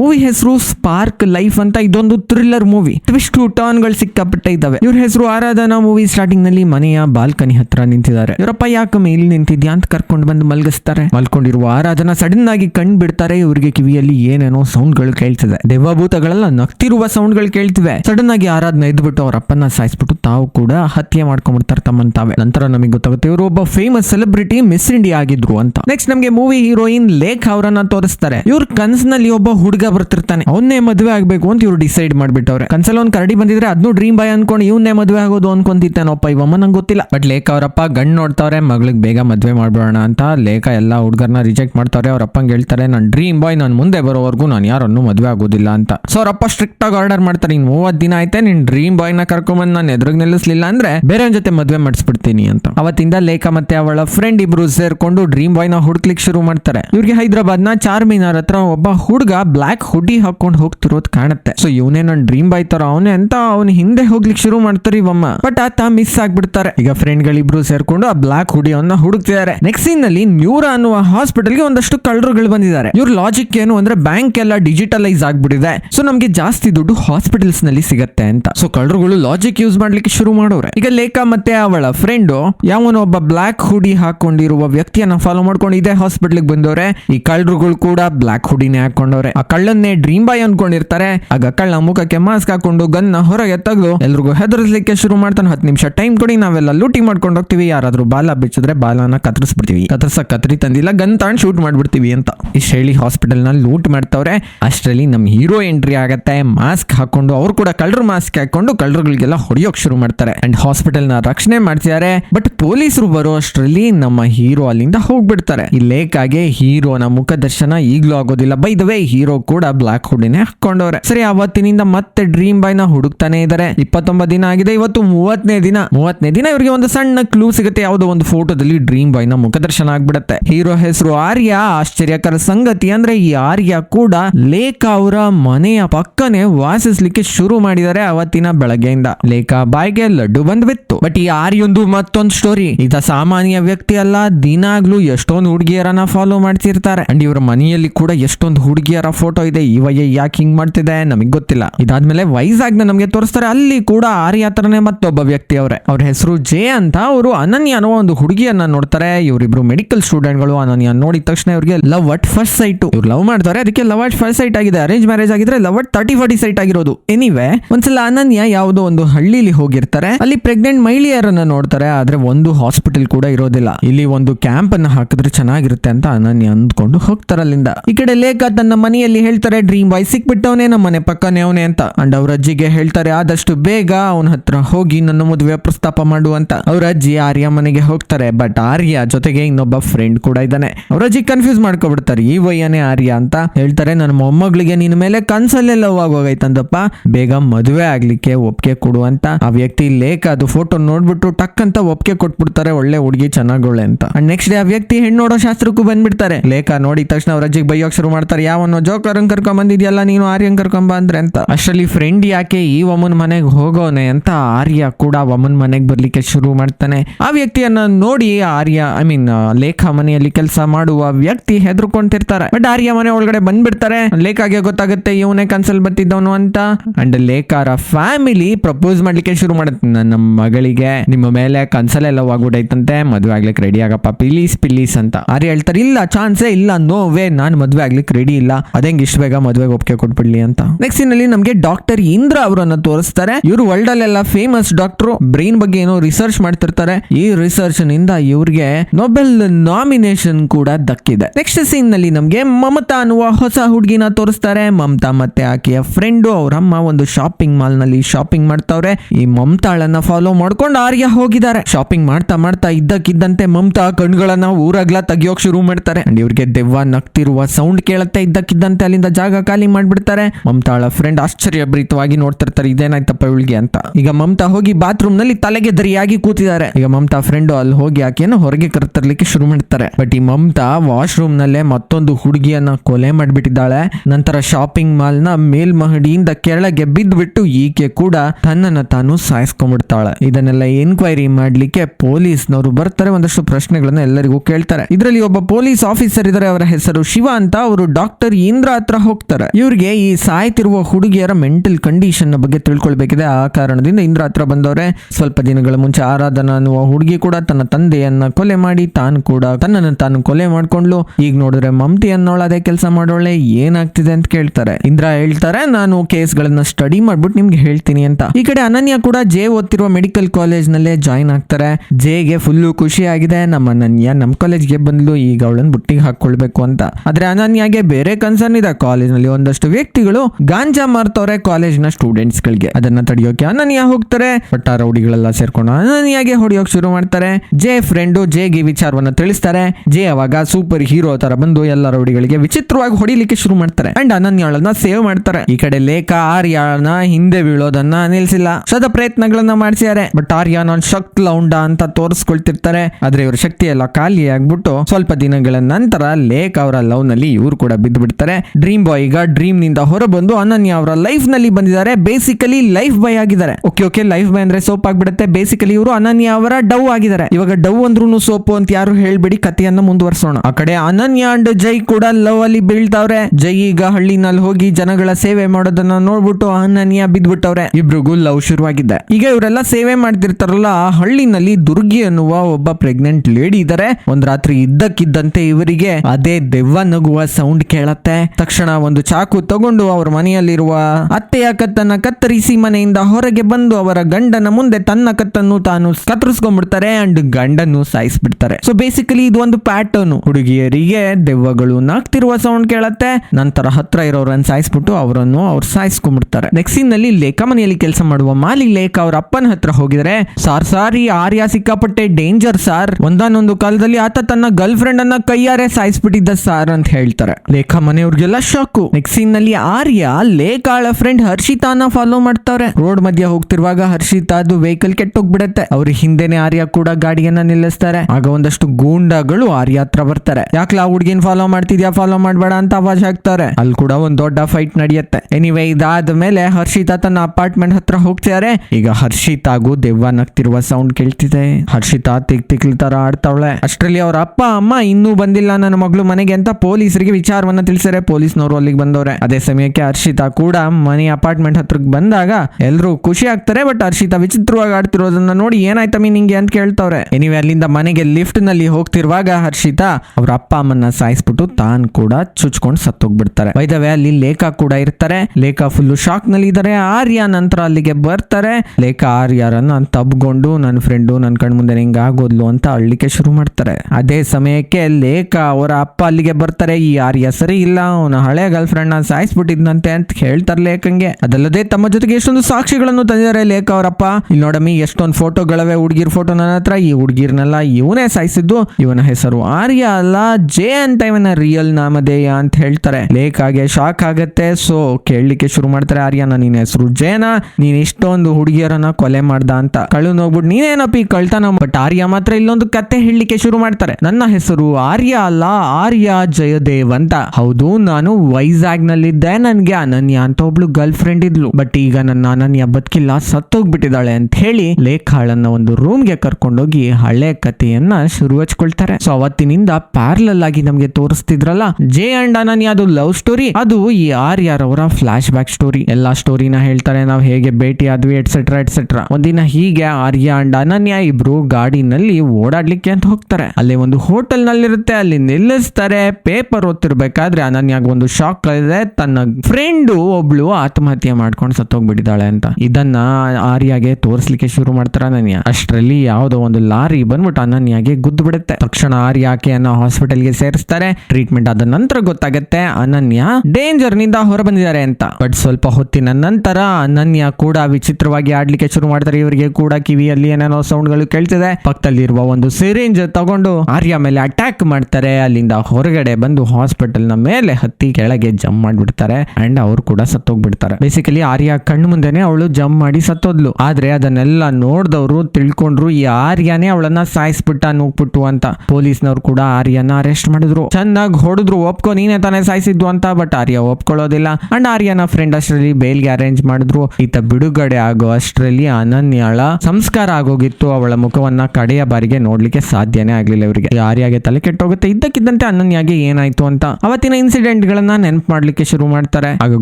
Movie ಹೆಸರು spark life ಅಂತ ಇದೊಂದು ಥ್ರಿಲ್ಲರ್ ಮೂವಿ ಟ್ವಿಸ್ಟ್ ಟರ್ನ್ಗಳು ಸಿಕ್ಕಾಪಟ್ಟೆ ಇದ್ದಾವೆ. ಇವ್ರ ಹೆಸರು ಆರಾಧನಾ ಮೂವಿ ಸ್ಟಾರ್ಟಿಂಗ್ನಲ್ಲಿ ಮನೆಯ ಬಾಲ್ಕನಿ ಹತ್ರ ನಿಂತಿದ್ದಾರೆ. ಇವರಪ್ಪ ಯಾಕೆ ಇಲ್ಲಿ ನಿಂತಿದ್ಯಾ ಅಂತ ಕರ್ಕೊಂಡು ಬಂದು ಮಲಗಿಸ್ತಾರೆ. ಮಲ್ಕೊಂಡಿರುವ ಆರಾಧನಾ ಸಡನ್ ಆಗಿ ಕಣ್ ಬಿಡ್ತಾರೆ. ಇವರಿಗೆ ಕಿವಿಯಲ್ಲಿ ಏನೇನೋ ಸೌಂಡ್ಗಳು ಕೇಳ್ತಿದೆ. ದೇವಭೂತಗಳೆಲ್ಲ ನಗ್ತಿರುವ ಸೌಂಡ್ಗಳು ಕೇಳ್ತಿವೆ. ಸಡನ್ ಆಗಿ ಆರಾಧನಾ ಎದ್ಬಿಟ್ಟು ಅವ್ರ ಅಪ್ಪನ ಸಾಯಿಸ್ಬಿಟ್ಟು ತಾವು ಕೂಡ ಹತ್ಯೆ ಮಾಡ್ಕೊಂಡ್ಬಿಡ್ತಾರೆ ತಮ್ಮನ್ ತಾವೇ ನಂತರ ನಮಗೆ ಗೊತ್ತಾಗುತ್ತೆ ಇವರು ಒಬ್ಬ ಫೇಮಸ್ ಸೆಲೆಬ್ರಿಟಿ ಮಿಸ್ ಇಂಡಿಯಾ ಆಗಿದ್ರು ಅಂತ. ನೆಕ್ಸ್ಟ್ ನಮಗೆ ಮೂವಿ ಹೀರೋಯಿನ್ ಲೇಖ ಅವರನ್ನ ತೋರಿಸ್ತಾರೆ. ಇವ್ರ ಕನ್ಸಿನಲ್ಲಿ ಒಬ್ಬ ಹುಡುಗ ಬರ್ತಿರ್ತಾನೆ. ಅವನ್ನೇ ಮದುವೆ ಆಗ್ಬೇಕು ಅಂತ ಇವ್ರು ಡಿಸೈಡ್ ಮಾಡ್ಬಿಟ್ಟವ್ರೆ. ಕನ್ಸಲ್ ಒಂದ್ ಕರಡಿ ಬಂದಿದ್ರೆ ಅದನ್ನು ಡ್ರೀಮ್ ಬಾಯ್ ಅನ್ಕೊಂಡು ಇವನ್ನೇ ಮದುವೆ ಆಗೋದು ಅನ್ಕೊಂತಿತ್ತೇನೋಪ್ಪ ಇವಮ್ಮ ನಂಗೆ ಗೊತ್ತಿಲ್ಲ. ಬಟ್ ಲೇಖ ಅವರಪ್ಪ ಗಂಡ್ ನೋಡ್ತಾವ್ರೆ, ಮಗಳಿಗೆ ಬೇಗ ಮದುವೆ ಮಾಡ್ಬಿಡೋಣ ಅಂತ ಲೇಖ ಎಲ್ಲ ಹುಡುಗರನ್ನ ರಿಜೆಕ್ಟ್ ಮಾಡ್ತಾರೆ ಅವ್ರ ಹೇಳ್ತಾರೆ, ನಾನು ಡ್ರೀಮ್ ಬಾಯ್ ನಾನು ಮುಂದೆ ಬರೋವರೆಗೂ ನಾನು ಯಾರನ್ನು ಮದುವೆ ಆಗೋದಿಲ್ಲ ಅಂತ. ಸೊ ಅವರಪ್ಪ ಸ್ಟ್ರಿಕ್ಟ್ ಆಗಿ ಆರ್ಡರ್ ಮಾಡ್ತಾರೆ, ಇನ್ ಮೂವತ್ತು ದಿನ ಆಯ್ತೆ, ನಿನ್ ಡ್ರೀಮ್ ಬಾಯ್ನ ಕರ್ಕೊಂಬಂದು ನಾನು ಎದುರಿಗೆ ನಿಲ್ಲಿಸ್ಲಿಲ್ಲ ಅಂದ್ರೆ ಬೇರೆ ಜೊತೆ ಮದುವೆ ಮಾಡಿಸ್ಬಿಡ್ತೀನಿ ಅಂತ. ಅವತ್ತಿಂದ ಲೇಖ ಮತ್ತೆ ಅವಳ ಫ್ರೆಂಡ್ ಇಬ್ರು ಸೇರ್ಕೊಂಡು ಡ್ರೀಮ್ ಬಾಯ್ನ ಹುಡ್ಕ್ಲಿಕ್ ಶುರು ಮಾಡ್ತಾರೆ. ಇವ್ರಿಗೆ ಹೈದರಾಬಾದ್ನ ಚಾರ್ಮಿನಾರ್ ಹತ್ರ ಒಬ್ಬ ಹುಡುಗ ಬ್ಲಾಕ್ ಹುಡಿ ಹಾಕೊಂಡು ಹೋಗ್ತಿರೋದು ಕಾಣುತ್ತೆ. ಸೊ ಇವನೇ ನನ್ ಡ್ರೀಮ್ ಬಾಯ್ ತರ ಅವನೇ ಅಂತ ಅವ್ನ ಹಿಂದೆ ಹೋಗ್ಲಿಕ್ಕೆ ಶುರು ಮಾಡ್ತಾರೆ ಇವಮ್ಮ. ಬಟ್ ಆತ ಮಿಸ್ ಆಗ್ಬಿಡ್ತಾರೆ. ಈಗ ಫ್ರೆಂಡ್ ಗಳಿಬ್ರು ಸೇರ್ಕೊಂಡು ಆ ಬ್ಲಾಕ್ ಹುಡಿಯವನ್ನ ಹುಡುಕ್ತಿದ್ದಾರೆ. ನೆಕ್ಸ್ಟ್ ಸೀನ್ನಲ್ಲಿ ನ್ಯೂರಾ ಅನ್ನುವ ಹಾಸ್ಪಿಟಲ್ಗೆ ಒಂದಷ್ಟು ಕಳ್ಳರುಗಳು ಬಂದಿದ್ದಾರೆ. ಇವ್ರ ಲಾಜಿಕ್ ಏನು ಅಂದ್ರೆ ಬ್ಯಾಂಕ್ ಎಲ್ಲ ಡಿಜಿಟಲೈಸ್ ಆಗ್ಬಿಟ್ಟಿದೆ. ಸೊ ನಮ್ಗೆ ಜಾಸ್ತಿ ದುಡ್ಡು ಹಾಸ್ಪಿಟಲ್ಸ್ನಲ್ಲಿ ಸಿಗತ್ತೆ ಅಂತ. ಸೊ ಕಳ್ಳರುಗಳು ಲಾಜಿಕ್ ಯೂಸ್ ಮಾಡ್ಲಿಕ್ಕೆ ಶುರು ಮಾಡೋರೆ. ಈಗ ಲೇಖಾ ಮತ್ತೆ ಅವಳ ಫ್ರೆಂಡ್ ಯಾವನು ಒಬ್ಬ ಬ್ಲಾಕ್ ಹುಡಿ ಹಾಕೊಂಡಿರುವ ವ್ಯಕ್ತಿಯನ್ನ ಫಾಲೋ ಮಾಡ್ಕೊಂಡು ಇದೇ ಹಾಸ್ಪಿಟಲ್ ಬಂದವ್ರೆ. ಈ ಕಳ್ಳರುಗಳು ಕೂಡ ಬ್ಲಾಕ್ ಹುಡಿನೇ ಹಾಕೊಂಡವ್ರೆ. ಆ ಕಳ್ಳನ್ನೇ ಡ್ರೀಮ್ ಬಾಯ್ ಅನ್ಕೊಂಡಿರ್ತಾರೆ. ಆಗ ಕಳ್ಳ ಮುಖಕ್ಕೆ ಮಾಸ್ಕ್ ಹಾಕೊಂಡು ಗನ್ನ ಹೊರಗೆ ತೆಗೆದು ಎಲ್ರಿಗೂ ಹೆದರಿಸಲಿಕ್ಕೆ ಶುರು ಮಾಡ್ತಾನೆ. ಹತ್ತು ನಿಮಿಷ ಟೈಮ್ ಕೊಡಿ, ನಾವೆಲ್ಲ ಲೂಟಿ ಮಾಡ್ಕೊಂಡು ಹೋಗ್ತೀವಿ. ಯಾರಾದ್ರೂ ಬಾಲ ಬಿಚ್ಚಿದ್ರೆ ಬಾಲನ ಕತ್ತರಿಸ್ಬಿಡ್ತೀವಿ. ಕತ್ತರ್ಸ ಕತ್ರಿ ತಂದಿಲ್ಲ, ಗನ್ ತಾಣ್ ಶೂಟ್ ಮಾಡ್ಬಿಡ್ತೀವಿ ಅಂತ. ಇಷ್ಟು ಹೇಳಿ ಹಾಸ್ಪಿಟಲ್ನಲ್ಲಿ ಲೂಟ್ ಮಾಡ್ತಾವ್ರೆ. ಅಷ್ಟರಲ್ಲಿ ನಮ್ ಹೀರೋ ಎಂಟ್ರಿ ಆಗತ್ತೆ. ಮಾಸ್ಕ್ ಹಾಕೊಂಡು ಅವ್ರು ಕೂಡ ಕಳ್ಳರು ಮಾಸ್ಕ್ ಹಾಕೊಂಡು ಕಳ್ಳರುಗಳಿಗೆಲ್ಲ ಹೊಡೆಯೋಕ್ ಶುರು ಮಾಡ್ತಾರೆ. ಅಂಡ್ ಹಾಸ್ಪಿಟಲ್ನ ರಕ್ಷಣೆ ಮಾಡ್ತಿದ್ದಾರೆ ಬಟ್ ಪೊಲೀಸರು ಬರೋ ಅಷ್ಟರಲ್ಲಿ ನಮ್ಮ ಹೀರೋ ಅಲ್ಲಿಂದ ಹೋಗ್ಬಿಡ್ತಾರೆ. ಈ ಲೇಖಾಗೆ ಹೀರೋನ ಮುಖ ದರ್ಶನ ಈಗ್ಲೂ ಆಗೋದಿಲ್ಲ. ಬೈ ದ ಹೀರೋ ಕೂಡ ಬ್ಲಾಕ್ ಹುಡಿನೇ ಹಾಕೊಂಡವ್ರೆ ಸರಿ, ಅವತ್ತಿನಿಂದ ಮತ್ತೆ ಡ್ರೀಮ್ ಬಾಯ್ನ ಹುಡುಕ್ತಾನೆ ಇದಾರೆ. ಇಪ್ಪತ್ತೊಂಬತ್ತು ದಿನ ಆಗಿದೆ, ಇವತ್ತು ಮೂವತ್ತನೇ ದಿನ. ಮೂವತ್ತನೇ ದಿನ ಇವರಿಗೆ ಒಂದು ಸಣ್ಣ ಕ್ಲೂ ಸಿಗುತ್ತೆ, ಯಾವುದೋ ಒಂದು ಫೋಟೋದಲ್ಲಿ ಡ್ರೀಮ್ ಬಾಯ್ನ ಮುಖದರ್ಶನ ಆಗ್ಬಿಡತ್ತೆ. ಹೀರೋ ಹೆಸರು ಆರ್ಯ, ಆಶ್ಚರ್ಯಕರ ಸಂಗತಿ ಅಂದ್ರೆ ಈ ಆರ್ಯ ಕೂಡ ಲೇಖ ಅವರ ಮನೆಯ ಪಕ್ಕನೆ ವಾಸಿಸ್ಲಿಕ್ಕೆ ಶುರು ಮಾಡಿದ್ದಾರೆ ಅವತ್ತಿನ ಬೆಳಗ್ಗೆಯಿಂದ. ಲೇಖ ಬಾಯ್ಗೆ ಲಡ್ಡು ಬಂದ್ ಬಿತ್ತು ಬಟ್ ಈ ಆರ್ಯೊಂದು ಮತ್ತೊಂದು ಸ್ಟೋರಿ ಈತ ಸಾಮಾನ್ಯ ವ್ಯಕ್ತಿ ಅಲ್ಲ, ದಿನಾಗ್ಲೂ ಎಷ್ಟೊಂದು ಹುಡುಗಿಯರನ್ನ ಫಾಲೋ ಮಾಡ್ತಿರ್ತಾರೆ. ಅಂಡ್ ಇವರ ಮನೆಯಲ್ಲಿ ಕೂಡ ಎಷ್ಟೊಂದು ಹುಡುಗಿಯರ ಫೋಟೋ ಇದೆ ಇವಯ್ಯ ಯಾಕೆ ಹಿಂಗ್ ಮಾಡ್ತಿದೆ ನಮಗ್ ಗೊತ್ತಿಲ್ಲ. ಇದಾದ್ಮೇಲೆ ವೈಜಾಗ್ ನಮಗೆ ತೋರಿಸ್ತಾರೆ, ಅಲ್ಲಿ ಕೂಡ ಆರ್ಯ ಹತ್ರನೇ ಮತ್ತೊಬ್ಬ ವ್ಯಕ್ತಿ ಅವರೇ ಅವ್ರ ಹೆಸರು ಜೆ ಅಂತ, ಅವರು ಅನನ್ಯ ಅನ್ನೋ ಒಂದು ಹುಡುಗಿಯನ್ನ ನೋಡ್ತಾರೆ. ಇವರಿಬ್ರು ಮೆಡಿಕಲ್ ಸ್ಟೂಡೆಂಟ್ಗಳು ಅನನ್ಯ ನೋಡಿದ ತಕ್ಷಣ ಇವರಿಗೆ ಲವ್ ಅಟ್ ಫಸ್ಟ್ ಸೈಟ್ ಇವ್ರು ಲವ್ ಮಾಡ್ತಾರೆ, ಅದಕ್ಕೆ ಲವ್ ಅಟ್ ಫಸ್ಟ್ ಸೈಟ್ ಆಗಿದೆ. ಅರೇಂಜ್ ಮ್ಯಾರೇಜ್ ಆಗಿದ್ರೆ love at thirty forty sight ಆಗಿರೋದು. ಎನಿವೆ ಒಂದ್ಸಲ ಅನನ್ಯ ಯಾವುದೋ ಒಂದು ಹಳ್ಳಿಲಿ ಹೋಗಿರ್ತಾರೆ. ಅಲ್ಲಿ ಪ್ರೆಗ್ನೆಂಟ್ ಮಹಿಳೆಯರನ್ನ ನೋಡ್ತಾರೆ, ಆದ್ರೆ ಒಂದು ಹಾಸ್ಪಿಟಲ್ ಕೂಡ ಇರೋದಿಲ್ಲ. ಇಲ್ಲಿ ಒಂದು ಕ್ಯಾಂಪ್ ಅನ್ನ ಹಾಕಿದ್ರೆ ಚೆನ್ನಾಗಿರುತ್ತೆ ಅಂತ ಅನನ್ಯ ಅಂದ್ಕೊಂಡು ಹೋಗ್ತಾರೆ ಅಲ್ಲಿಂದ. ಈ ಕಡೆ ಲೇಖ ತನ್ನ ಮನೆಯಲ್ಲಿ ಹೇಳ್ತಾರೆ ಡ್ರೀಮ್ ಬಾಯ್ ಸಿಕ್ಬಿಟ್ಟವನೇ ನಮ್ಮ ಮನೆ ಪಕ್ಕನೇ ಅವನೇ ಅಂತ. ಅಂಡ್ ಅವ್ರ ಅಜ್ಜಿಗೆ ಹೇಳ್ತಾರೆ, ಆದಷ್ಟು ಬೇಗ ಅವನ ಹತ್ರ ಹೋಗಿ ನನ್ನ ಮದುವೆ ಪ್ರಸ್ತಾಪ ಮಾಡು ಅಂತ. ಅವ್ರ ಅಜ್ಜಿ ಆರ್ಯ ಮನೆಗೆ ಹೋಗ್ತಾರೆ ಬಟ್ ಆರ್ಯ ಜೊತೆಗೆ ಇನ್ನೊಬ್ಬ ಫ್ರೆಂಡ್ ಕೂಡ ಇದ್ದಾನೆ. ಅವ್ರ ಅಜ್ಜಿ ಕನ್ಫ್ಯೂಸ್ ಮಾಡ್ಕೊಬಿಡ್ತಾರೆ, ಈ ವಯ್ಯನೇ ಆರ್ಯ ಅಂತ ಹೇಳ್ತಾರೆ, ನನ್ನ ಮೊಮ್ಮಗಳಿಗೆ ನಿನ್ನ ಮೇಲೆ ಕನ್ಸಲ್ಲೇ ಲವ್ ಆಗೋಗೈತಂದಪ್ಪ ಬೇಗ ಮದುವೆ ಆಗ್ಲಿಕ್ಕೆ ಒಪ್ಪಿಗೆ ಕೊಡು ಅಂತ. ಆ ವ್ಯಕ್ತಿ ಲೇಖ, ಅದು ಫೋಟೋ ನೋಡ್ಬಿಟ್ಟು ಟಕ್ ಅಂತ ಒಪ್ಪಿಗೆ ಕೊಟ್ಬಿಡ್ತಾರೆ, ಒಳ್ಳೆ ಹುಡುಗಿ ಚೆನ್ನಾಗೊಳ್ಳೆ ಅಂತ. ಅಂಡ್ ನೆಕ್ಸ್ಟ್ ಡೇ ಆ ವ್ಯಕ್ತಿ ಹೆಣ್ಣು ನೋಡೋ ಶಾಸ್ತ್ರಕ್ಕೂ ಬಂದ್ಬಿಡ್ತಾರೆ. ಲೇಖ ನೋಡಿದ ತಕ್ಷಣ ಅವ್ರ ಅಜ್ಜಿಗೆ ಬೈಯೋಕ್ ಶುರು ಮಾಡ್ತಾರೆ, ಯಾವನೋ ಜೋಕರನ್ ಕರ್ಕೊಂಡ್ ಬಂದಿದ್ಯಲ್ಲ ನೀನು ಆರ್ಯನ್ ಕರ್ಕೊಂಬ ಅಂದ್ರೆ ಅಂತ. ಅಷ್ಟರಲ್ಲಿ ಫ್ರೆಂಡ್ ಯಾಕೆ ಈ ವಮನ್ ಮನೆಗೆ ಹೋಗೋನೆ ಅಂತ ಆರ್ಯ ಕೂಡ ವಮನ್ ಮನೆಗೆ ಬರ್ಲಿಕ್ಕೆ ಶುರು ಮಾಡ್ತಾನೆ. ಆ ವ್ಯಕ್ತಿಯನ್ನ ನೋಡಿ ಆರ್ಯ ಐ ಮೀನ್ ಲೇಖ ಮನೆಯಲ್ಲಿ ಕೆಲಸ ಮಾಡುವ ವ್ಯಕ್ತಿ ಹೆದರ್ಕೊಂತಿರ್ತಾರೆ. ಬಟ್ ಆರ್ಯ ಮನೆ ಒಳಗಡೆ ಬಂದ್ಬಿಡ್ತಾರೆ. ಲೇಖಾಗೆ ಗೊತ್ತಾಗುತ್ತೆ, ಇವನೇ ಕನ್ಸಲ್ ಬತ್ತಿದ್ದವನು ಅಂತ. ಅಂಡ್ ಲೇಖಾರ ಫ್ಯಾಮಿಲಿ ಪ್ರಪೋಸ್ ಮಾಡ್ಲಿಕ್ಕೆ ಶುರು ಮಾಡುತ್ತೆ. ನನ್ನ ಮಗಳಿಗೆ, ನಿಮ್ಮ ಮೇಲೆ ಕನ್ಸಲ್ ಎಲ್ಲ ಹೋಗ್ಬಿಟ್ಟೈತಂತೆ ಮದುವೆ ಆಗ್ಲಿಕ್ಕೆ ರೆಡಿ ಆಗಪ್ಪ ಪಿಲೀಸ್ ಪಿಲೀಸ್ ಅಂತ. ಆರ್ಯ ಹೇಳ್ತಾರೆ, ಇಲ್ಲ ಚಾನ್ಸೇ ಇಲ್ಲ ನೋ ವೇ ನಾನು ಮದುವೆ ಆಗ್ಲಿಕ್ಕೆ ರೆಡಿ ಇಲ್ಲ. ಅದಂಗೆ ಇಷ್ಟು ಬೇಗ ಮದುವೆಗೆ ಒಪ್ಪಿಗೆ ಕೊಟ್ಬಿಡ್ಲಿ ಅಂತ. ನೆಕ್ಸ್ಟ್ ಸೀನಲ್ಲಿ ನಮಗೆ ಡಾಕ್ಟರ್ ಇಂದ್ರ ಅವರನ್ನ ತೋರಿಸ್ತಾರೆ. ಇವರು ವರ್ಲ್ಡ್ ಅಲ್ಲೆಲ್ಲ ಫೇಮಸ್ ಡಾಕ್ಟರ್ ಬ್ರೈನ್ ಬಗ್ಗೆ ಏನೋ ರಿಸರ್ಚ್ ಮಾಡ್ತಿರ್ತಾರೆ. ಈ ರಿಸರ್ಚ್ನಿಂದ ಇವ್ರಿಗೆ ನೊಬೆಲ್ ನಾಮಿನೇಷನ್ ಕೂಡ ದಕ್ಕಿದೆ. ನೆಕ್ಸ್ಟ್ ಸೀನ್ನಲ್ಲಿ ನಮ್ಗೆ ಮಮತಾ ಅನ್ನುವ ಹೊಸ ಹುಡುಗಿನ ತೋರಿಸ್ತಾರೆ. ಮಮತಾ ಮತ್ತೆ ಆಕೆಯ ಫ್ರೆಂಡು ಅವ್ರ ಅಮ್ಮ ಒಂದು ಶಾಪಿಂಗ್ ಮಾಲ್ನಲ್ಲಿ ಶಾಪಿಂಗ್ ಮಾಡ್ತಾವ್ರೆ. ಈ ಮಮತಾಳನ್ನ ಫಾಲೋ ಮಾಡ್ಕೊಂಡು ಆರ್ಯ ಹೋಗಿದ್ದಾರೆ. ಶಾಪಿಂಗ್ ಮಾಡ್ತಾ ಮಾಡ್ತಾ ಇದ್ದಕ್ಕಿದ್ದಂತೆ ಮಮತಾ ಕಣ್ಗಳನ್ನ ಊರಾಗ್ಲ ತೆಗಿಯೋಕ್ ಶುರು ಮಾಡ್ತಾರೆ. ಅಂಡ್ ಇವ್ರಿಗೆ ದೆವ್ವ ನಗ್ತಿರುವ ಸೌಂಡ್ ಕೇಳುತ್ತೆ ಇದ್ದಕ್ಕಿದ್ದಂತೆ ಅಲ್ಲಿಂದ ಜಾಗ ಖಾಲಿ ಮಾಡ್ಬಿಡ್ತಾರೆ. ಮಮತಾಳ ಫ್ರೆಂಡ್ ಆಶ್ಚರ್ಯಭರಿತವಾಗಿ ನೋಡ್ತಿರ್ತಾರೆ, ಇದೇನಾಯ್ತಪ್ಪ ಇವಳಿಗೆ ಅಂತ. ಈಗ ಮಮತಾ ಹೋಗಿ ಬಾತ್ರೂಮ್ನಲ್ಲಿ ತಲೆಗೆ ದರಿಯಾಗಿ ಕೂತಿದ್ದಾರೆ. ಈಗ ಮಮತಾ ಫ್ರೆಂಡ್ ಅಲ್ಲಿ ಹೋಗಿ ಆಕೆಯನ್ನು ಹೊರಗೆ ಕರ್ತರ್ಲಿಕ್ಕೆ ಶುರು ಮಾಡ್ತಾರೆ. ಬಟ್ ಈ ಮಮತಾ ವಾಶ್ರೂಮ್ ನಲ್ಲೇ ಮತ್ತೊಂದು ಹುಡುಗಿಯನ್ನ ಕೊಲೆ ಮಾಡಿಬಿಟ್ಟಿದ್ದಾಳೆ. ನಂತರ ಶಾಪಿಂಗ್ ಮಾಲ್ನ ಮೇಲ್ಮಹಡಿಯಿಂದ ಕೆಳಗೆ ಬಿದ್ದುಬಿಟ್ಟು ಈಕೆ ಕೂಡ ತನ್ನನ್ನ ತಾನು ಸಾಯಿಸ್ಕೊಂಡ್ಬಿಡ್ತಾಳೆ. ಇದನ್ನೆಲ್ಲ ಎನ್ಕ್ವೈರಿ ಮಾಡ್ಲಿಕ್ಕೆ ಪೊಲೀಸ್ನವರು ಬರ್ತಾರೆ, ಒಂದಷ್ಟು ಪ್ರಶ್ನೆಗಳನ್ನ ಎಲ್ಲರಿಗೂ ಕೇಳ್ತಾರೆ. ಇದರಲ್ಲಿ ಒಬ್ಬ ಪೊಲೀಸ್ ಆಫೀಸರ್ ಇದ್ದಾರೆ ಅವರ ಹೆಸರು ಶಿವ ಅಂತ. ಅವರು ಡಾಕ್ಟರ್ ಇಂದ್ರ ಹತ್ರ ಹೋಗ್ತಾರೆ. ಇವ್ರಿಗೆ ಈ ಸಾಯ್ತಿರುವ ಹುಡುಗಿಯರ ಮೆಂಟಲ್ ಕಂಡೀಷನ್ ಬಗ್ಗೆ ತಿಳ್ಕೊಳ್ಬೇಕಿದೆ. ಆ ಕಾರಣದಿಂದ ಇಂದ್ರ ಹತ್ರ ಬಂದವ್ರೆ, ಸ್ವಲ್ಪ ದಿನಗಳ ಮುಂಚೆ ಆರಾಧನಾ ಅನ್ನುವ ಹುಡುಗಿ ಕೂಡ ತನ್ನ ತಂದೆಯನ್ನ ಕೊಲೆ ಮಾಡಿ ತಾನು ಕೂಡ ತನ್ನನ್ನು ತಾನು ಕೊಲೆ ಮಾಡ್ಕೊಂಡ್ಲು. ಈಗ ನೋಡಿದ್ರೆ ಮಮತಿ ಅನ್ನೋಳು ಅದೇ ಕೆಲಸ ಮಾಡೋಳೆ. ಏನಾಗ್ತಿದೆ ಅಂತ ಕೇಳ್ತಾರೆ. ಇಂದ್ರ ಹೇಳ್ತಾರೆ, ನಾನು ಕೇಸ್ ಗಳನ್ನ ಸ್ಟಡಿ ಮಾಡ್ಬಿಟ್ಟು ನಿಮ್ಗೆ ಹೇಳ್ತೀನಿ ಅಂತ. ಈ ಕಡೆ ಅನನ್ಯ ಕೂಡ ಜೆ ಓದ್ತಿರುವ ಮೆಡಿಕಲ್ ಕಾಲೇಜ್ ನಲ್ಲೇ ಜಾಯಿನ್ ಆಗ್ತಾರೆ. ಜೆಗೆ ಫುಲ್ಲು ಖುಷಿ ಆಗಿದೆ. ನಮ್ಮ ಅನನ್ಯ ನಮ್ಮ ಕಾಲೇಜ್ಗೆ ಬಂದ್ಲು. ಈಗ ಅವಳನ್ನ ಬುಟ್ಟಿಗೆ ಹಾಕೊಳ್ಬೇಕು ಅಂತ. ಆದ್ರೆ ಅನನ್ಯಗೆ ಬೇರೆ ಕನ್ಸರ್ನ್ ಇದೆ. ಕಾಲೇಜ್ನಲ್ಲಿ ಒಂದಷ್ಟು ವ್ಯಕ್ತಿಗಳು ಗಾಂಜಾ ಮಾರ್ತವ್ರೆ ಕಾಲೇಜ್ನ ಸ್ಟೂಡೆಂಟ್ಸ್ ಗಳಿಗೆ ಅದನ್ನ ತಡೆಯೋಕೆ ಅನನ್ಯ ಹೋಗ್ತಾರೆ. ಬಟ್ ರೌಡಿಗಳೆಲ್ಲ ಸೇರ್ಕೊಂಡು ಅನನ್ಯಾಗೆ ಹೊಡಿಯೋಕೆ ಶುರು ಮಾಡ್ತಾರೆ. ಜೆ ಫ್ರೆಂಡು, ಜೆಗೆ ವಿಚಾರವನ್ನ ತಿಳಿಸ್ತಾರೆ. ಜೆ ಅವಾಗ ಸೂಪರ್ ಹೀರೋ ತರ ಬಂದು ಎಲ್ಲ ರೌಡಿಗಳಿಗೆ ವಿಚಿತ್ರವಾಗಿ ಹೊಡಿಲಿಕ್ಕೆ ಶುರು ಮಾಡ್ತಾರೆ. ಅಂಡ್ ಅನನ್ಯಾಳನ್ನ ಸೇವ್ ಮಾಡ್ತಾರೆ. ಈ ಕಡೆ ಲೇಖ ಆರ್ಯಾಳನ ಹಿಂದೆ ಬೀಳೋದನ್ನ ನಿಲ್ಸಿಲ್ಲ. ಸದ ಪ್ರಯತ್ನಗಳನ್ನ ಮಾಡಿಸಿದ್ದಾರೆ. ಬಟ್ ಆರ್ಯನ ಶಕ್ತ ಲೌಂಡ ಅಂತ ತೋರಿಸ್ಕೊಳ್ತಿರ್ತಾರೆ. ಆದ್ರೆ ಇವ್ರ ಶಕ್ತಿ ಎಲ್ಲ ಖಾಲಿ ಆಗ್ಬಿಟ್ಟು ಸ್ವಲ್ಪ ದಿನಗಳ ನಂತರ ಲೇಖ ಅವರ ಲವ್ನಲ್ಲಿ ಇವ್ರು ಕೂಡ ಬಿದ್ದು ಬಿಡ್ತಾರೆ ಡ್ರೀಮ್ ಬಾಯ್ ಈಗ ಡ್ರೀಮ್ನಿಂದ ಹೊರಬಂದು ಅನನ್ಯ ಅವರ ಲೈಫ್ನಲ್ಲಿ ಬಂದಿದ್ದಾರೆ. ಬೇಸಿಕಲಿ ಲೈಫ್ ಬಾಯ್ ಆಗಿದ್ದಾರೆ. ಓಕೆ ಓಕೆ ಲೈಫ್ ಬಾಯ್ ಅಂದ್ರೆ ಸೋಪ್ ಆಗ್ಬಿಡುತ್ತೆ. ಬೇಸಿಕಲಿ ಇವರು ಅನನ್ಯ ಅವರ ಡವ್ ಆಗಿದ್ದಾರೆ. ಇವಾಗ ಡವ್ ಅಂದ್ರೂ ಸೋಪು ಅಂತ ಯಾರು ಹೇಳ್ಬೇಡಿ, ಕಥೆಯನ್ನ ಮುಂದುವರ್ಸೋಣ. ಆ ಕಡೆ ಅನನ್ಯ ಅಂಡ್ ಜೈ ಕೂಡ ಲವ್ ಅಲ್ಲಿ ಬೀಳ್ತಾವ್ರೆ. ಜೈ ಈಗ ಹಳ್ಳಿನಲ್ಲಿ ಹೋಗಿ ಜನಗಳ ಸೇವೆ ಮಾಡೋದನ್ನ ನೋಡ್ಬಿಟ್ಟು ಅನನ್ಯ ಬಿದ್ಬಿಟ್ಟವ್ರೆ. ಇಬ್ರಿಗೂ ಲವ್ ಶುರುವಾಗಿದೆ. ಈಗ ಇವರೆಲ್ಲ ಸೇವೆ ಮಾಡ್ತಿರ್ತಾರಲ್ಲ, ಆ ಹಳ್ಳಿನಲ್ಲಿ ದುರ್ಗಿ ಅನ್ನುವ ಒಬ್ಬ ಪ್ರೆಗ್ನೆಂಟ್ ಲೇಡಿ ಇದ್ದಾರೆ ಒಂದ್ ರಾತ್ರಿ ಇದ್ದಕ್ಕಿದ್ದಂತೆ ಇವರಿಗೆ ಅದೇ ದೆವ್ವ ನಗುವ ಸೌಂಡ್ ಕೇಳತ್ತೆ. ಒಂದು ಚಾಕು ತಗೊಂಡು ಅವರ ಮನೆಯಲ್ಲಿರುವ ಅತ್ತೆಯ ಕತ್ತನ್ನ ಕತ್ತರಿಸಿ ಮನೆಯಿಂದ ಹೊರಗೆ ಬಂದು ಅವರ ಗಂಡನ ಮುಂದೆ ತನ್ನ ಕತ್ತನ್ನು ತಾನು ಕತ್ತರಿಸ್ಕೊಂಡ್ಬಿಡ್ತಾರೆ ಅಂಡ್ ಗಂಡನ್ನು ಸಾಯಿಸ್ಬಿಡ್ತಾರೆ. ಸೊ ಬೇಸಿಕಲಿ ಇದು ಒಂದು ಪ್ಯಾಟರ್ನ್ ಹುಡುಗಿಯರಿಗೆ ದೆವ್ವಗಳು ನಾಕ್ತಿರುವ ಸೌಂಡ್ ಕೇಳತ್ತೆ. ನಂತರ ಹತ್ರ ಇರೋರನ್ನು ಸಾಯಿಸ್ಬಿಟ್ಟು ಅವರನ್ನು ಅವ್ರು ಸಾಯಿಸ್ಕೊಂಡ್ಬಿಡ್ತಾರೆ. ನೆಕ್ಸ್ಟ್ ಸೀನ್ನಲ್ಲಿ ಲೇಖ ಮನೆಯಲ್ಲಿ ಕೆಲಸ ಮಾಡುವ ಮಾಲಿ ಲೇಖ ಅವ್ರ ಅಪ್ಪನ ಹತ್ರ ಹೋಗಿದ್ರೆ, ಸಾರ್ ಸಾರ್, ಈ ಆರ್ಯ ಸಿಕ್ಕಾಪಟ್ಟೆ ಡೇಂಜರ್ ಸಾರ್. ಒಂದಾನೊಂದು ಕಾಲದಲ್ಲಿ ಆತ ತನ್ನ ಗರ್ಲ್ ಫ್ರೆಂಡ್ ಅನ್ನ ಕೈಯಾರೆ ಸಾಯಿಸ್ಬಿಟ್ಟಿದ್ದ ಸಾರ್ ಅಂತ ಹೇಳ್ತಾರೆ. ಲೇಖ ಮನೆಯವ್ರಿಗೆಲ್ಲ ಶಾಕು. ನೆಕ್ಸ್ಟ್ ಸೀನ್ನಲ್ಲಿ ಆರ್ಯ ಲೇಖಾಳ ಫ್ರೆಂಡ್ ಹರ್ಷಿತಾನ ಫಾಲೋ ಮಾಡ್ತಾರೆ ರೋಡ್ ಮಧ್ಯ ಹೋಗ್ತಿರುವಾಗ ಹರ್ಷಿತಾದು ವೆಹಿಕಲ್ ಕೆಟ್ಟೋಗ್ಬಿಡತ್ತೆ. ಅವ್ರ ಹಿಂದೆನೆ ಆರ್ಯ ಕೂಡ ಗಾಡಿಯನ್ನ ನಿಲ್ಲಿಸ್ತಾರೆ. ಆಗ ಒಂದಷ್ಟು ಗೂಂಡಾಗಳು ಆರ್ಯ ಹತ್ರ ಬರ್ತಾರೆ. ಯಾಕ್ಲಾ ಹುಡ್ಗಿನ್ ಫಾಲೋ ಮಾಡ್ತಿದ್ಯಾ ಫಾಲೋ ಮಾಡ್ಬೇಡ ಅಂತ ಅವಾಜ್ ಹಾಕ್ತಾರೆ. ಅಲ್ಲಿ ಕೂಡ ಒಂದ್ ದೊಡ್ಡ ಫೈಟ್ ನಡೆಯುತ್ತೆ. ಎನಿವೆ ಇದಾದ ಮೇಲೆ ಹರ್ಷಿತಾ ತನ್ನ ಅಪಾರ್ಟ್ಮೆಂಟ್ ಹತ್ರ ಹೋಗ್ತಿದ್ದಾರೆ ಈಗ ಹರ್ಷಿತಾಗೂ ದೆವ್ವ ನಗ್ತಿರುವ ಸೌಂಡ್ ಕೇಳ್ತಿದೆ. ಹರ್ಷಿತಾ ತಿಕ್ ತಿಕ್ಲಿ ತರ ಆಡ್ತಾವಳೆ. ಅಷ್ಟರಲ್ಲಿ ಅವ್ರ ಅಪ್ಪ, ಅಮ್ಮ ಇನ್ನೂ ಬಂದಿಲ್ಲ ನನ್ನ ಮಗಳು ಮನೆಗೆ ಅಂತ ಪೊಲೀಸರಿಗೆ ವಿಚಾರವನ್ನ ತಿಳಿಸ್ತಾರೆ. ಪೊಲೀಸ್ನವರು ಅಲ್ಲಿಗೆ ಬಂದವ್ರೆ. ಅದೇ ಸಮಯಕ್ಕೆ ಹರ್ಷಿತಾ ಕೂಡ ಮನೆ ಅಪಾರ್ಟ್ಮೆಂಟ್ ಹತ್ರಕ್ಕೆ ಬಂದಾಗ ಎಲ್ಲರೂ ಖುಷಿ ಆಗ್ತಾರೆ ಬಟ್ ಹರ್ಷಿತಾ ವಿಚಿತ್ರವಾಗಿ ಆಡ್ತಿರೋದನ್ನ ನೋಡಿ ಏನಾಯ್ತಮ್ಮಿ ನಿಂಗೆ ಅಂತ ಕೇಳ್ತಾವ್ರೆ. ಎನಿವೆ ಅಲ್ಲಿಂದ ಮನೆಗೆ ಲಿಫ್ಟ್ನಲ್ಲಿ ಹೋಗ್ತಿರುವಾಗ ಹರ್ಷಿತಾ ಅವ್ರ ಅಪ್ಪ ಅಮ್ಮನ್ನ ಸಾಯಿಸ್ಬಿಟ್ಟು ತಾನ್ ಕೂಡ ಚುಚ್ಕೊಂಡು ಸತ್ತೋಗ್ಬಿಡ್ತಾರೆ. ವೈದವೆ ಅಲ್ಲಿ ಲೇಖಾ ಕೂಡ ಇರ್ತಾರೆ. ಲೇಖಾ ಫುಲ್ ಶಾಕ್ನಲ್ಲಿ ಇದಾರೆ. ಆರ್ಯ ನಂತರ ಅಲ್ಲಿಗೆ ಬರ್ತಾರೆ. ಲೇಖಾ ಆರ್ಯರನ್ನ ತಬ್ಕೊಂಡು ನನ್ನ ಫ್ರೆಂಡು ನನ್ನ ಕಣ್ ಮುಂದೆ ಹಿಂಗ ಆಗೋದ್ಲು ಅಂತ ಅಳ್ಳಿಕೆ ಶುರು ಮಾಡ್ತಾರೆ. ಅದೇ ಸಮಯಕ್ಕೆ ಲೇಖಾ ಅವರ ಅಪ್ಪ ಅಲ್ಲಿಗೆ ಬರ್ತಾರೆ. ಈ ಆರ್ಯ ಸರಿ ಇಲ್ಲ, ಅವನ ಹಳೆ ಗರ್ಲ್ ಫ್ರೆಂಡ್ ಸಾಯಿಸ್ಬಿಟ್ಟಿದ್ನಂತೆ ಅಂತ ಹೇಳ್ತಾರೆ ಲೇಖಂಗೆ ಅದಲ್ಲದೆ ತಮ್ಮ ಜೊತೆಗೆ ಎಷ್ಟೊಂದು ಸಾಕ್ಷಿಗಳನ್ನು ತಂದಿದ್ದಾರೆ ಲೇಖ ಅವರಪ್ಪ. ಇಲ್ಲಿ ನೋಡಮ್ಮಿ, ಎಷ್ಟೊಂದು ಫೋಟೋಗಳವೆ ಹುಡುಗಿರ್ ಫೋಟೋ ನನ್ನ ಹತ್ರ. ಈ ಹುಡುಗಿರ್ನೆಲ್ಲ ಇವನೇ ಸಾಯಿಸಿದ್ದು. ಇವನ ಹೆಸರು ಆರ್ಯ ಅಲ್ಲ, ಜೆ ಅಂತ ಇವನ ರಿಯಲ್ ನಾಮಧೇಯ ಅಂತ ಹೇಳ್ತಾರೆ. ಲೇಖಾಗೆ ಶಾಕ್ ಆಗತ್ತೆ. ಸೊ ಕೇಳಲಿಕ್ಕೆ ಶುರು ಮಾಡ್ತಾರೆ, ಆರ್ಯನ ನಿನ್ನ ಹೆಸರು ಜೇನ? ನೀನ್ ಇಷ್ಟೊಂದು ಹುಡುಗಿಯರನ್ನ ಕೊಲೆ ಮಾಡ್ದ ಅಂತ. ಕಳು ನೋಗ್ಬಿಟ್ಟು ಈ ಕಳ್ತಾನ ಬಟ್ ಆರ್ಯ ಮಾತ್ರ ಇಲ್ಲೊಂದು ಕತೆ ಹೇಳಲಿಕ್ಕೆ ಶುರು ಮಾಡ್ತಾರೆ. ನನ್ನ ಹೆಸರು ಆರ್ಯ ಅಲ್ಲ, ಆರ್ಯ ಜಯದೇವ್ ಅಂತ. ಹೌದು ನಾನು ವೈಜಾಗ್ ನಲ್ಲಿದ್ದೆ ನನಗೆ ಅನನ್ಯ ಅಂತ ಒಬ್ಳು ಗರ್ಲ್ ಫ್ರೆಂಡ್ ಇದ್ಲು. ಬಟ್ ಈಗ ನನ್ನ ಅನನ್ಯ ಬದುಕಿಲ್ಲ, ಸತ್ತೋಗ್ಬಿಟ್ಟಿದ್ದಾಳೆ ಅಂತ ಹೇಳಿ ಲೇಖಾಳನ್ನ ಒಂದು ರೂಮ್ಗೆ ಕರ್ಕೊಂಡೋಗಿ ಹಳೆ ಕಥೆಯನ್ನ ಶುರು ಹಚ್ಕೊಳ್ತಾರೆ ಸೊ ಅವತ್ತಿನಿಂದ ಪ್ಯಾರಲಲ್ ಆಗಿ ನಮ್ಗೆ ತೋರಿಸ್ತಿದ್ರಲ್ಲ, ಜೆ ಅಂಡ್ ಅನನ್ಯ ಅದು ಲವ್ ಸ್ಟೋರಿ ಅದು ಈ ಯಾರವರ ಫ್ಲಾಶ್ ಬ್ಯಾಕ್ ಸ್ಟೋರಿ ಎಲ್ಲಾ ಸ್ಟೋರಿನ ಹೇಳ್ತಾರೆ ನಾವು ಹೇಗೆ ಭೇಟಿ ಆದ್ವಿ ಎಟ್ಸೆಟ್ರಾ ಎಟ್ಸೆಟ್ರಾ ಒಂದಿನ ಹೀಗೆ ಆರ್ಯ ಅಂಡ್ ಅನನ್ಯ ಇಬ್ರು ಗಾಡಿನಲ್ಲಿ ಓಡಾಡ್ಲಿಕ್ಕೆ ಅಂತ ಹೋಗ್ತಾರೆ. ಅಲ್ಲಿ ಒಂದು ಹೋಟೆಲ್ ನಲ್ಲಿರುತ್ತೆ ಅಲ್ಲಿ ನಿಲ್ಲಿಸ್ತಾರೆ ಪೇಪರ್ ಓದ್ತಿರ್ಬೇಕಾದ್ರೆ ಅನನ್ಯಾಗ ಒಂದು ಶಾಕ್ ಇದೆ. ತನ್ನ ಫ್ರೆಂಡು ಒಬ್ಳು ಆತ್ಮಹತ್ಯೆ ಮಾಡ್ಕೊಂಡು ಸತ್ತೋಗ್ಬಿಟ್ಟಿದ್ದಾಳೆ ಅಂತ. ಇದನ್ನ ಆರ್ಯಾಗೆ ತೋರಿಸ್ಲಿಕ್ಕೆ ಶುರು ಮಾಡ್ತಾರ ಅನನ್ಯ. ಅಷ್ಟರಲ್ಲಿ ಯಾವುದೋ ಒಂದು ಲಾರಿ ಬಂದ್ಬಿಟ್ಟು ಅನನ್ಯಾಗೆ ಗುದ್ದು ಬಿಡುತ್ತೆ. ತಕ್ಷಣ ಆಕೆಯನ್ನ ಹಾಸ್ಪಿಟಲ್ಗೆ ಸೇರಿಸ್ತಾರೆ. ಟ್ರೀಟ್ಮೆಂಟ್ ಆದ ನಂತರ ಗೊತ್ತಾಗತ್ತೆ ಅನನ್ಯ ಡೇಂಜರ್ನಿಂದ ಹೊರ ಬಂದಿದ್ದಾರೆ ಅಂತ. ಬಟ್ ಸ್ವಲ್ಪ ಹೊತ್ತಿನ ನಂತರ ಅನನ್ಯ ಕೂಡ ವಿಚಿತ್ರವಾಗಿ ಆಡ್ಲಿಕ್ಕೆ ಶುರು ಮಾಡ್ತಾರೆ. ಇವರಿಗೆ ಕೂಡ ಕಿವಿಯಲ್ಲಿ ಏನೇನೋ ಸೌಂಡ್ಗಳು ಕೇಳ್ತಿದೆ. ಪಕ್ಕದಲ್ಲಿರುವ ಒಂದು ಸಿರಿಂಜ್ ತಗೊಂಡು ಆರ್ಯ ಮೇಲೆ ಅಟ್ಯಾಕ್ ಮಾಡ್ತಾರೆ. ಅಲ್ಲಿಂದ ಹೊರಗಡೆ ಬಂದು ಹಾಸ್ಪಿಟಲ್ನ ಮೇಲೆ ಹತ್ತಿ ಕೆಳಗೆ ಜಂಪ್ ಮಾಡ್ಬಿಡ್ತಾರೆ ಅಂಡ್ ಅವ್ರು ಕೂಡ ಸತ್ತೋಗ್ಬಿಡ್ತಾರೆ. ಬೇಸಿಕಲಿ ಆರ್ಯ ಕಣ್ಣು ಮುಂದೆನೆ ಅವಳು ಜಂಪ್ ಮಾಡಿ ಸತ್ತೋದ್ಲು. ಆದ್ರೆ ಅದನ್ನೆಲ್ಲ ನೋಡಿದವರು, ತಿಳ್ಕೊಂಡ್ರು ಈ ಆರ್ಯಾನೇ ಅವಳನ್ನ ಸಾಯಿಸ್ಬಿಟ್ಟ ನೋಗ್ಬಿಟ್ಟು ಅಂತ. ಪೊಲೀಸ್ನವ್ರು ಕೂಡ ಆರ್ಯನ ಅರೆಸ್ಟ್ ಮಾಡಿದ್ರು. ಚೆನ್ನಾಗಿ ಹೊಡೆದ್ರು. ಒಪ್ಕೊ, ನೀನೇ ತಾನೇ ಸಾಯಿಸಿದ್ದು ಅಂತ ಬಟ್ ಆರ್ಯ ಒಪ್ಕೊಳ್ಳೋದಿಲ್ಲ. ಅಂಡ್ ಆರ್ಯನ ಫ್ರೆಂಡ್ ಅಷ್ಟರಲ್ಲಿ ಬೇಲ್ಗೆ ಅರೇಂಜ್ ಮಾಡಿದ್ರು. ಈತ ಬಿಡುಗಡೆ ಆಗೋ ಅಷ್ಟರಲ್ಲಿ ಅನನ್ಯಾಳ ಸಂಸ್ಕಾರ ಆಗೋಗಿತ್ತು. ಅವಳ ಮುಖವನ್ನ ಕಡೆಯ ಬಾರಿಗೆ ನೋಡ್ಲಿಕ್ಕೆ ಸಾಧ್ಯನೇ ಆಗ್ಲಿಲ್ಲ ಇವರಿಗೆ. ಆರ್ಯಾಗೆ ತಲೆ ಕೆಟ್ಟೋಗುತ್ತೆ. ಇದ್ದಕ್ಕಿದ್ದಂತೆ ಅನನ್ಯಾಗೆ ಏನಾಯ್ತು ಅಂತ. ಅವತ್ತಿನ ಇನ್ಸಿಡೆಂಟ್ ಸಾಕ್ಷಿಗಳನ್ನ ನೆನಪು ಮಾಡ್ಲಿಕ್ಕೆ ಶುರು ಮಾಡ್ತಾರೆ. ಆಗ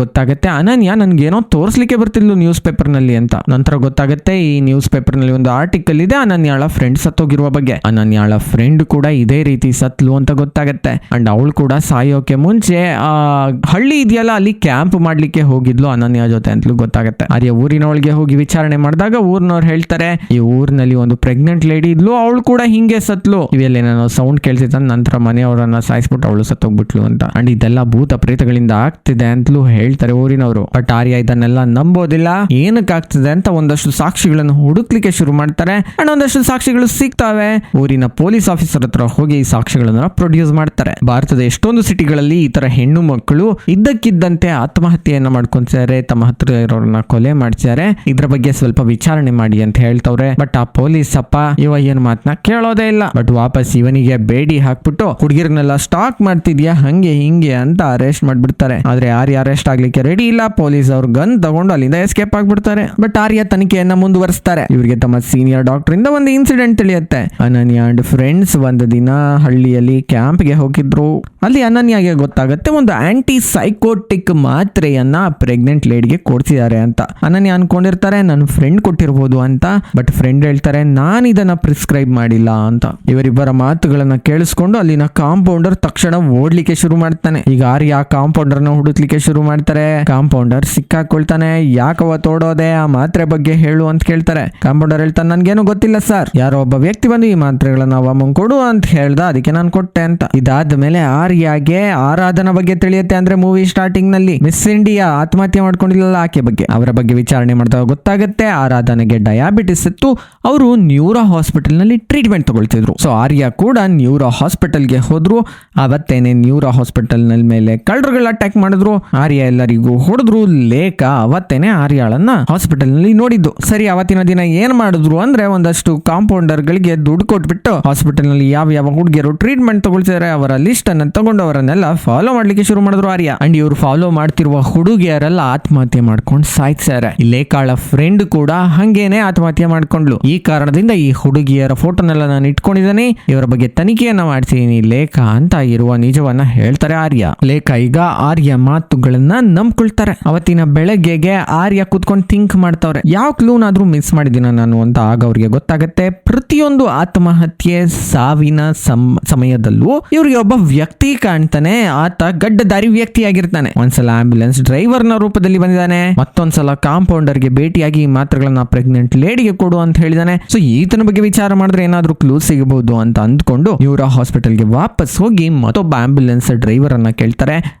ಗೊತ್ತಾಗುತ್ತೆ, ಅನನ್ಯ ನನ್ಗೇನೋ ತೋರಿಸ್ಲಿಕ್ಕೆ ಬರ್ತಿದ್ಲು ನ್ಯೂಸ್ ಪೇಪರ್ನಲ್ಲಿ ಅಂತ. ನಂತರ ಗೊತ್ತಾಗುತ್ತೆ, ಈ ನ್ಯೂಸ್ ಪೇಪರ್ನಲ್ಲಿ ಒಂದು ಆರ್ಟಿಕಲ್ ಇದೆ, ಅನನ್ಯಾಳ ಫ್ರೆಂಡ್ ಸತ್ತೋಗಿರುವ ಬಗ್ಗೆ. ಅನನ್ಯಾಳ ಫ್ರೆಂಡ್ ಕೂಡ ಇದೇ ರೀತಿ ಸತ್ಲು ಅಂತ ಗೊತ್ತಾಗುತ್ತೆ. ಅಂಡ್ ಅವಳು ಕೂಡ ಸಾಯೋಕೆ ಮುಂಚೆ, ಆ ಹಳ್ಳಿ ಇದೆಯಲ್ಲ, ಅಲ್ಲಿ ಕ್ಯಾಂಪ್ ಮಾಡ್ಲಿಕ್ಕೆ ಹೋಗಿದ್ಲು ಅನನ್ಯ ಜೊತೆ ಅಂತಲೂ ಗೊತ್ತಾಗುತ್ತೆ. ಆರ್ಯ ಊರಿನೊಳಗೆ ಹೋಗಿ ವಿಚಾರಣೆ ಮಾಡಿದಾಗ ಊರಿನವ್ರು ಹೇಳ್ತಾರೆ, ಈ ಊರಿನಲ್ಲಿ ಒಂದು ಪ್ರೆಗ್ನೆಂಟ್ ಲೇಡಿ ಇದ್ಲು, ಅವಳು ಕೂಡ ಹಿಂಗೆ ಸತ್ಲು. ಇವೆಲ್ಲ ಸೌಂಡ್ ಕೇಳಿಸಿದ ನಂತರ ಮನೆಯವರನ್ನ ಸಾಯಿಸ್ಬಿಟ್ಟು ಅವಳು ಸತ್ತೋಗ್ಬಿಟ್ಲು ಅಂತ. ಅಂಡ್ ಇದೆಲ್ಲ ಭೂತ ಪ್ರೇತಗಳಿಂದ ಆಗ್ತಿದೆ ಅಂತಲೂ ಹೇಳ್ತಾರೆ ಊರಿನವರು. ಬಟ್ ಆರ್ಯ ಇದನ್ನೆಲ್ಲ ನಂಬೋದಿಲ್ಲ. ಏನಕ್ಕೆ ಆಗ್ತಿದೆ ಅಂತ ಒಂದಷ್ಟು ಸಾಕ್ಷಿಗಳನ್ನು ಹುಡುಕ್ಲಿಕ್ಕೆ ಶುರು ಮಾಡ್ತಾರೆ. ಅಂಡ್ ಒಂದಷ್ಟು ಸಾಕ್ಷಿಗಳು ಸಿಗ್ತಾವೆ. ಊರಿನ ಪೊಲೀಸ್ ಆಫೀಸರ್ ಹತ್ರ ಹೋಗಿ ಈ ಸಾಕ್ಷಿಗಳನ್ನ ಪ್ರೊಡ್ಯೂಸ್ ಮಾಡ್ತಾರೆ. ಭಾರತದ ಎಷ್ಟೊಂದು ಸಿಟಿಗಳಲ್ಲಿ ಈ ತರ ಹೆಣ್ಣು ಮಕ್ಕಳು ಇದ್ದಕ್ಕಿದ್ದಂತೆ ಆತ್ಮಹತ್ಯೆಯನ್ನ ಮಾಡ್ಕೊಂತಾರೆ ತಮ್ಮ ಹತ್ರ ಇರೋರನ್ನ ಕೊಲೆ ಮಾಡ್ತಾರೆ ಇದ್ರ ಬಗ್ಗೆ ಸ್ವಲ್ಪ ವಿಚಾರಣೆ ಮಾಡಿ ಅಂತ ಹೇಳ್ತವ್ರೆ. ಬಟ್ ಆ ಪೊಲೀಸ್ ಅಪ್ಪ, ಇವ ಏನ್ ಮಾತನ್ನ ಕೇಳೋದೇ ಇಲ್ಲ. ಬಟ್ ವಾಪಸ್ ಇವನಿಗೆ ಬೇಡಿ ಹಾಕ್ಬಿಟ್ಟು, ಹುಡುಗಿರ್ನೆಲ್ಲ ಸ್ಟಾಕ್ ಮಾಡ್ತಿದ್ಯಾ? ಹಂಗೆ ಹಿಂಗೆ ಅಂತ ಅರೆಸ್ಟ್ ಮಾಡ್ಬಿಡ್ತಾರೆ. ಆದ್ರೆ ಆರ್ಯ ಅರೆಸ್ಟ್ ಆಗ್ಲಿಕ್ಕೆ ರೆಡಿ ಇಲ್ಲ ಪೊಲೀಸ್ ಅವ್ರ ಗನ್ ತಗೊಂಡು ಅಲ್ಲಿಂದ ಎಸ್ಕೇಪ್ ಆಗ್ಬಿಡ್ತಾರೆ. ಬಟ್ ಆರ್ಯ ತನಿಖೆಯನ್ನ ಮುಂದುವರಿಸ್ತಾರೆ. ಇವರಿಗೆ ತಮ್ಮ ಸೀನಿಯರ್ ಡಾಕ್ಟರ್ ಇಂದ ಒಂದು ಇನ್ಸಿಡೆಂಟ್ ತಿಳಿಯುತ್ತೆ. ಅನನ್ಯ ಅಂಡ್ ಫ್ರೆಂಡ್ಸ್ ಒಂದು ದಿನ ಹಳ್ಳಿಯಲ್ಲಿ ಕ್ಯಾಂಪ್ಗೆ ಹೋಗಿದ್ರು. ಅಲ್ಲಿ ಅನನ್ಯಾಗೆ ಗೊತ್ತಾಗುತ್ತೆ ಒಂದು ಆಂಟಿ ಸೈಕೋಟಿಕ್ ಮಾತ್ರೆಯನ್ನ ಪ್ರೆಗ್ನೆಂಟ್ ಲೇಡಿಗೆ ಕೊಡ್ತಿದ್ದಾರೆ ಅಂತ. ಅನನ್ಯ ಅನ್ಕೊಂಡಿರ್ತಾರೆ ನನ್ನ ಫ್ರೆಂಡ್ ಕೊಟ್ಟಿರ್ಬೋದು ಅಂತ. ಬಟ್ ಫ್ರೆಂಡ್ ಹೇಳ್ತಾರೆ, ನಾನು ಇದನ್ನ ಪ್ರಿಸ್ಕ್ರೈಬ್ ಮಾಡಿಲ್ಲ ಅಂತ. ಇವರಿಬ್ಬರ ಮಾತುಗಳನ್ನ ಕೇಳಿಸ್ಕೊಂಡು ಅಲ್ಲಿನ ಕಾಂಪೌಂಡರ್ ತಕ್ಷಣ ಓಡ್ಲಿಕ್ಕೆ ಶುರು ಮಾಡ್ತಾನೆ. ಈಗ ಆರ್ಯ ಕಾಂಪೌಂಡರ್ನ ಹುಡುಕ್ಲಿಕ್ಕೆ ಶುರು ಮಾಡ್ತಾರೆ? ಕಾಂಪೌಂಡರ್ ಸಿಕ್ಕಾಕೊಳ್ತಾನೆ. ಯಾಕವ ತೋಡೋದೆ? ಆ ಮಾತ್ರೆ ಬಗ್ಗೆ ಹೇಳು ಅಂತ ಕೇಳ್ತಾರೆ. ಕಾಂಪೌಂಡರ್ ಹೇಳ್ತಾನೆ, ನನ್ಗೇನು ಗೊತ್ತಿಲ್ಲ ಸರ್ ಯಾರೋ ಒಬ್ಬ ವ್ಯಕ್ತಿ ಬಂದು ಈ ಮಾತ್ರೆಗಳನ್ನ ಅಮ್ಮಂಗ್ ಕೊಡು ಅಂತ ಹೇಳ್ದ, ಅದಕ್ಕೆ ನಾನು ಕೊಟ್ಟೆ ಅಂತ. ಇದಾದ ಮೇಲೆ ಆರ್ಯಾಗೆ ಆರಾಧನ ಬಗ್ಗೆ ತಿಳಿಯುತ್ತೆ ಅಂದ್ರೆ ಮೂವಿ ಸ್ಟಾರ್ಟಿಂಗ್ನಲ್ಲಿ ಮಿಸ್ ಇಂಡಿಯಾ ಆತ್ಮಹತ್ಯೆ ಮಾಡ್ಕೊಂಡಿಲ್ಲ ಆಕೆ ಬಗ್ಗೆ. ಅವರ ಬಗ್ಗೆ ವಿಚಾರಣೆ ಮಾಡಿದಾಗ ಗೊತ್ತಾಗುತ್ತೆ, ಆರಾಧನೆಗೆ ಡಯಾಬಿಟಿಸ್ ಇತ್ತು. ಅವರು ನ್ಯೂರೋ ಹಾಸ್ಪಿಟಲ್ನಲ್ಲಿ ಟ್ರೀಟ್ಮೆಂಟ್ ತಗೊಳ್ತಿದ್ರು. ಸೊ ಆರ್ಯ ಕೂಡ ನ್ಯೂರೋ ಹಾಸ್ಪಿಟಲ್ಗೆ ಹೋದ್ರು. ಅವತ್ತೇನೆ ನ್ಯೂರೋ ಹಾಸ್ಪಿಟಲ್ನಲ್ಲಿ ಕಳ್ಳರುಗಳು ಅಟ್ಯಾಕ್ ಮಾಡಿದ್ರು. ಆರ್ಯ ಎಲ್ಲರಿಗೂ ಹೊಡೆದ್ರು. ಲೇಖ ಅವತ್ತೇನೆ ಆರ್ಯಾಳನ್ನ ಹಾಸ್ಪಿಟಲ್ನಲ್ಲಿ ನೋಡಿದ್ದು. ಸರಿ, ಅವತ್ತಿನ ದಿನ ಏನ್ ಮಾಡಿದ್ರು ಅಂದ್ರೆ ಒಂದಷ್ಟು ಕಾಂಪೌಂಡರ್ ಗಳಿಗೆ ದುಡ್ಡು ಕೊಟ್ಬಿಟ್ಟು ಹಾಸ್ಪಿಟಲ್ನಲ್ಲಿ ಯಾವ ಯಾವ ಹುಡುಗಿಯರು ಟ್ರೀಟ್ಮೆಂಟ್ ತಗೊಳ್ತಿದ್ದಾರೆ ಅವರ ಲಿಸ್ಟ್ ಅನ್ನ ತಗೊಂಡು ಅವರನ್ನೆಲ್ಲ ಫಾಲೋ ಮಾಡ್ಲಿಕ್ಕೆ ಶುರು ಮಾಡಿದ್ರು ಆರ್ಯ. ಅಂಡ್ ಇವರು ಫಾಲೋ ಮಾಡ್ತಿರುವ ಹುಡುಗಿಯರೆಲ್ಲ ಆತ್ಮಹತ್ಯೆ ಮಾಡ್ಕೊಂಡು ಸಾಯ್ತಾರೆ ಲೇಖಾಳ ಫ್ರೆಂಡ್ ಕೂಡ ಹಂಗೇನೆ ಆತ್ಮಹತ್ಯೆ ಮಾಡ್ಕೊಂಡ್ಲು. ಈ ಕಾರಣದಿಂದ ಈ ಹುಡುಗಿಯರ ಫೋಟೋನೆಲ್ಲ ನಾನು ಇಟ್ಕೊಂಡಿದ್ದೇನೆ. ಇವರ ಬಗ್ಗೆ ತನಿಖೆಯನ್ನ ಮಾಡ್ತೀನಿ. ಲೇಖ ಅಂತ ಇರುವ ನಿಜವನ್ನ ಹೇಳ್ತಾರೆ ಆರ್ಯ. ಲೇಖ ಈಗ ಆರ್ಯ ಮಾತುಗಳನ್ನ ನಂಬ್ಕೊಳ್ತಾರೆ. ಅವತ್ತಿನ ಬೆಳಗ್ಗೆಗೆ ಆರ್ಯ ಕುತ್ಕೊಂಡು ಥಿಂಕ್ ಮಾಡ್ತಾವ್ರೆ. ಯಾವ ಕ್ಲೂನಾದ್ರೂ ಮಿಸ್ ಮಾಡಿದಿನ ನಾನು ಅಂತ ಆಗ ಅವ್ರಿಗೆ ಗೊತ್ತಾಗತ್ತೆ. ಪ್ರತಿಯೊಂದು ಆತ್ಮಹತ್ಯೆ ಸಾವಿನ ಸಮ್- ಸಮಯದಲ್ಲೂ ಇವ್ರಿಗೆ ಒಬ್ಬ ವ್ಯಕ್ತಿ ಕಾಣ್ತಾನೆ. ಆತ ಗಡ್ಡ ಗಡ್ಡದಾರಿ ವ್ಯಕ್ತಿಯಾಗಿರ್ತಾನೆ. ಒಂದ್ಸಲ ಆಂಬ್ಯುಲೆನ್ಸ್ ಡ್ರೈವರ್ನ ರೂಪದಲ್ಲಿ ಬಂದಿದ್ದಾನೆ. ಮತ್ತೊಂದ್ಸಲ ಕಾಂಪೌಂಡರ್ಗೆ ಭೇಟಿಯಾಗಿ ಈ ಮಾತ್ರೆಗಳನ್ನ ಪ್ರೆಗ್ನೆಂಟ್ ಲೇಡಿಗೆ ಕೊಡು ಅಂತ ಹೇಳಿದಾನೆ. ಸೊ ಈತನ ಬಗ್ಗೆ ವಿಚಾರ ಮಾಡಿದ್ರೆ ಏನಾದ್ರೂ ಕ್ಲೂ ಸಿಗಬಹುದು ಅಂತ ಅಂದ್ಕೊಂಡು ಇವರ ಹಾಸ್ಪಿಟಲ್ಗೆ ವಾಪಸ್ ಹೋಗಿ ಮತ್ತೊಬ್ಬ ಆಂಬ್ಯುಲೆನ್ಸ್ ಡ್ರೈವರ್ ಅನ್ನ ಕೇಳ್ತಾರೆ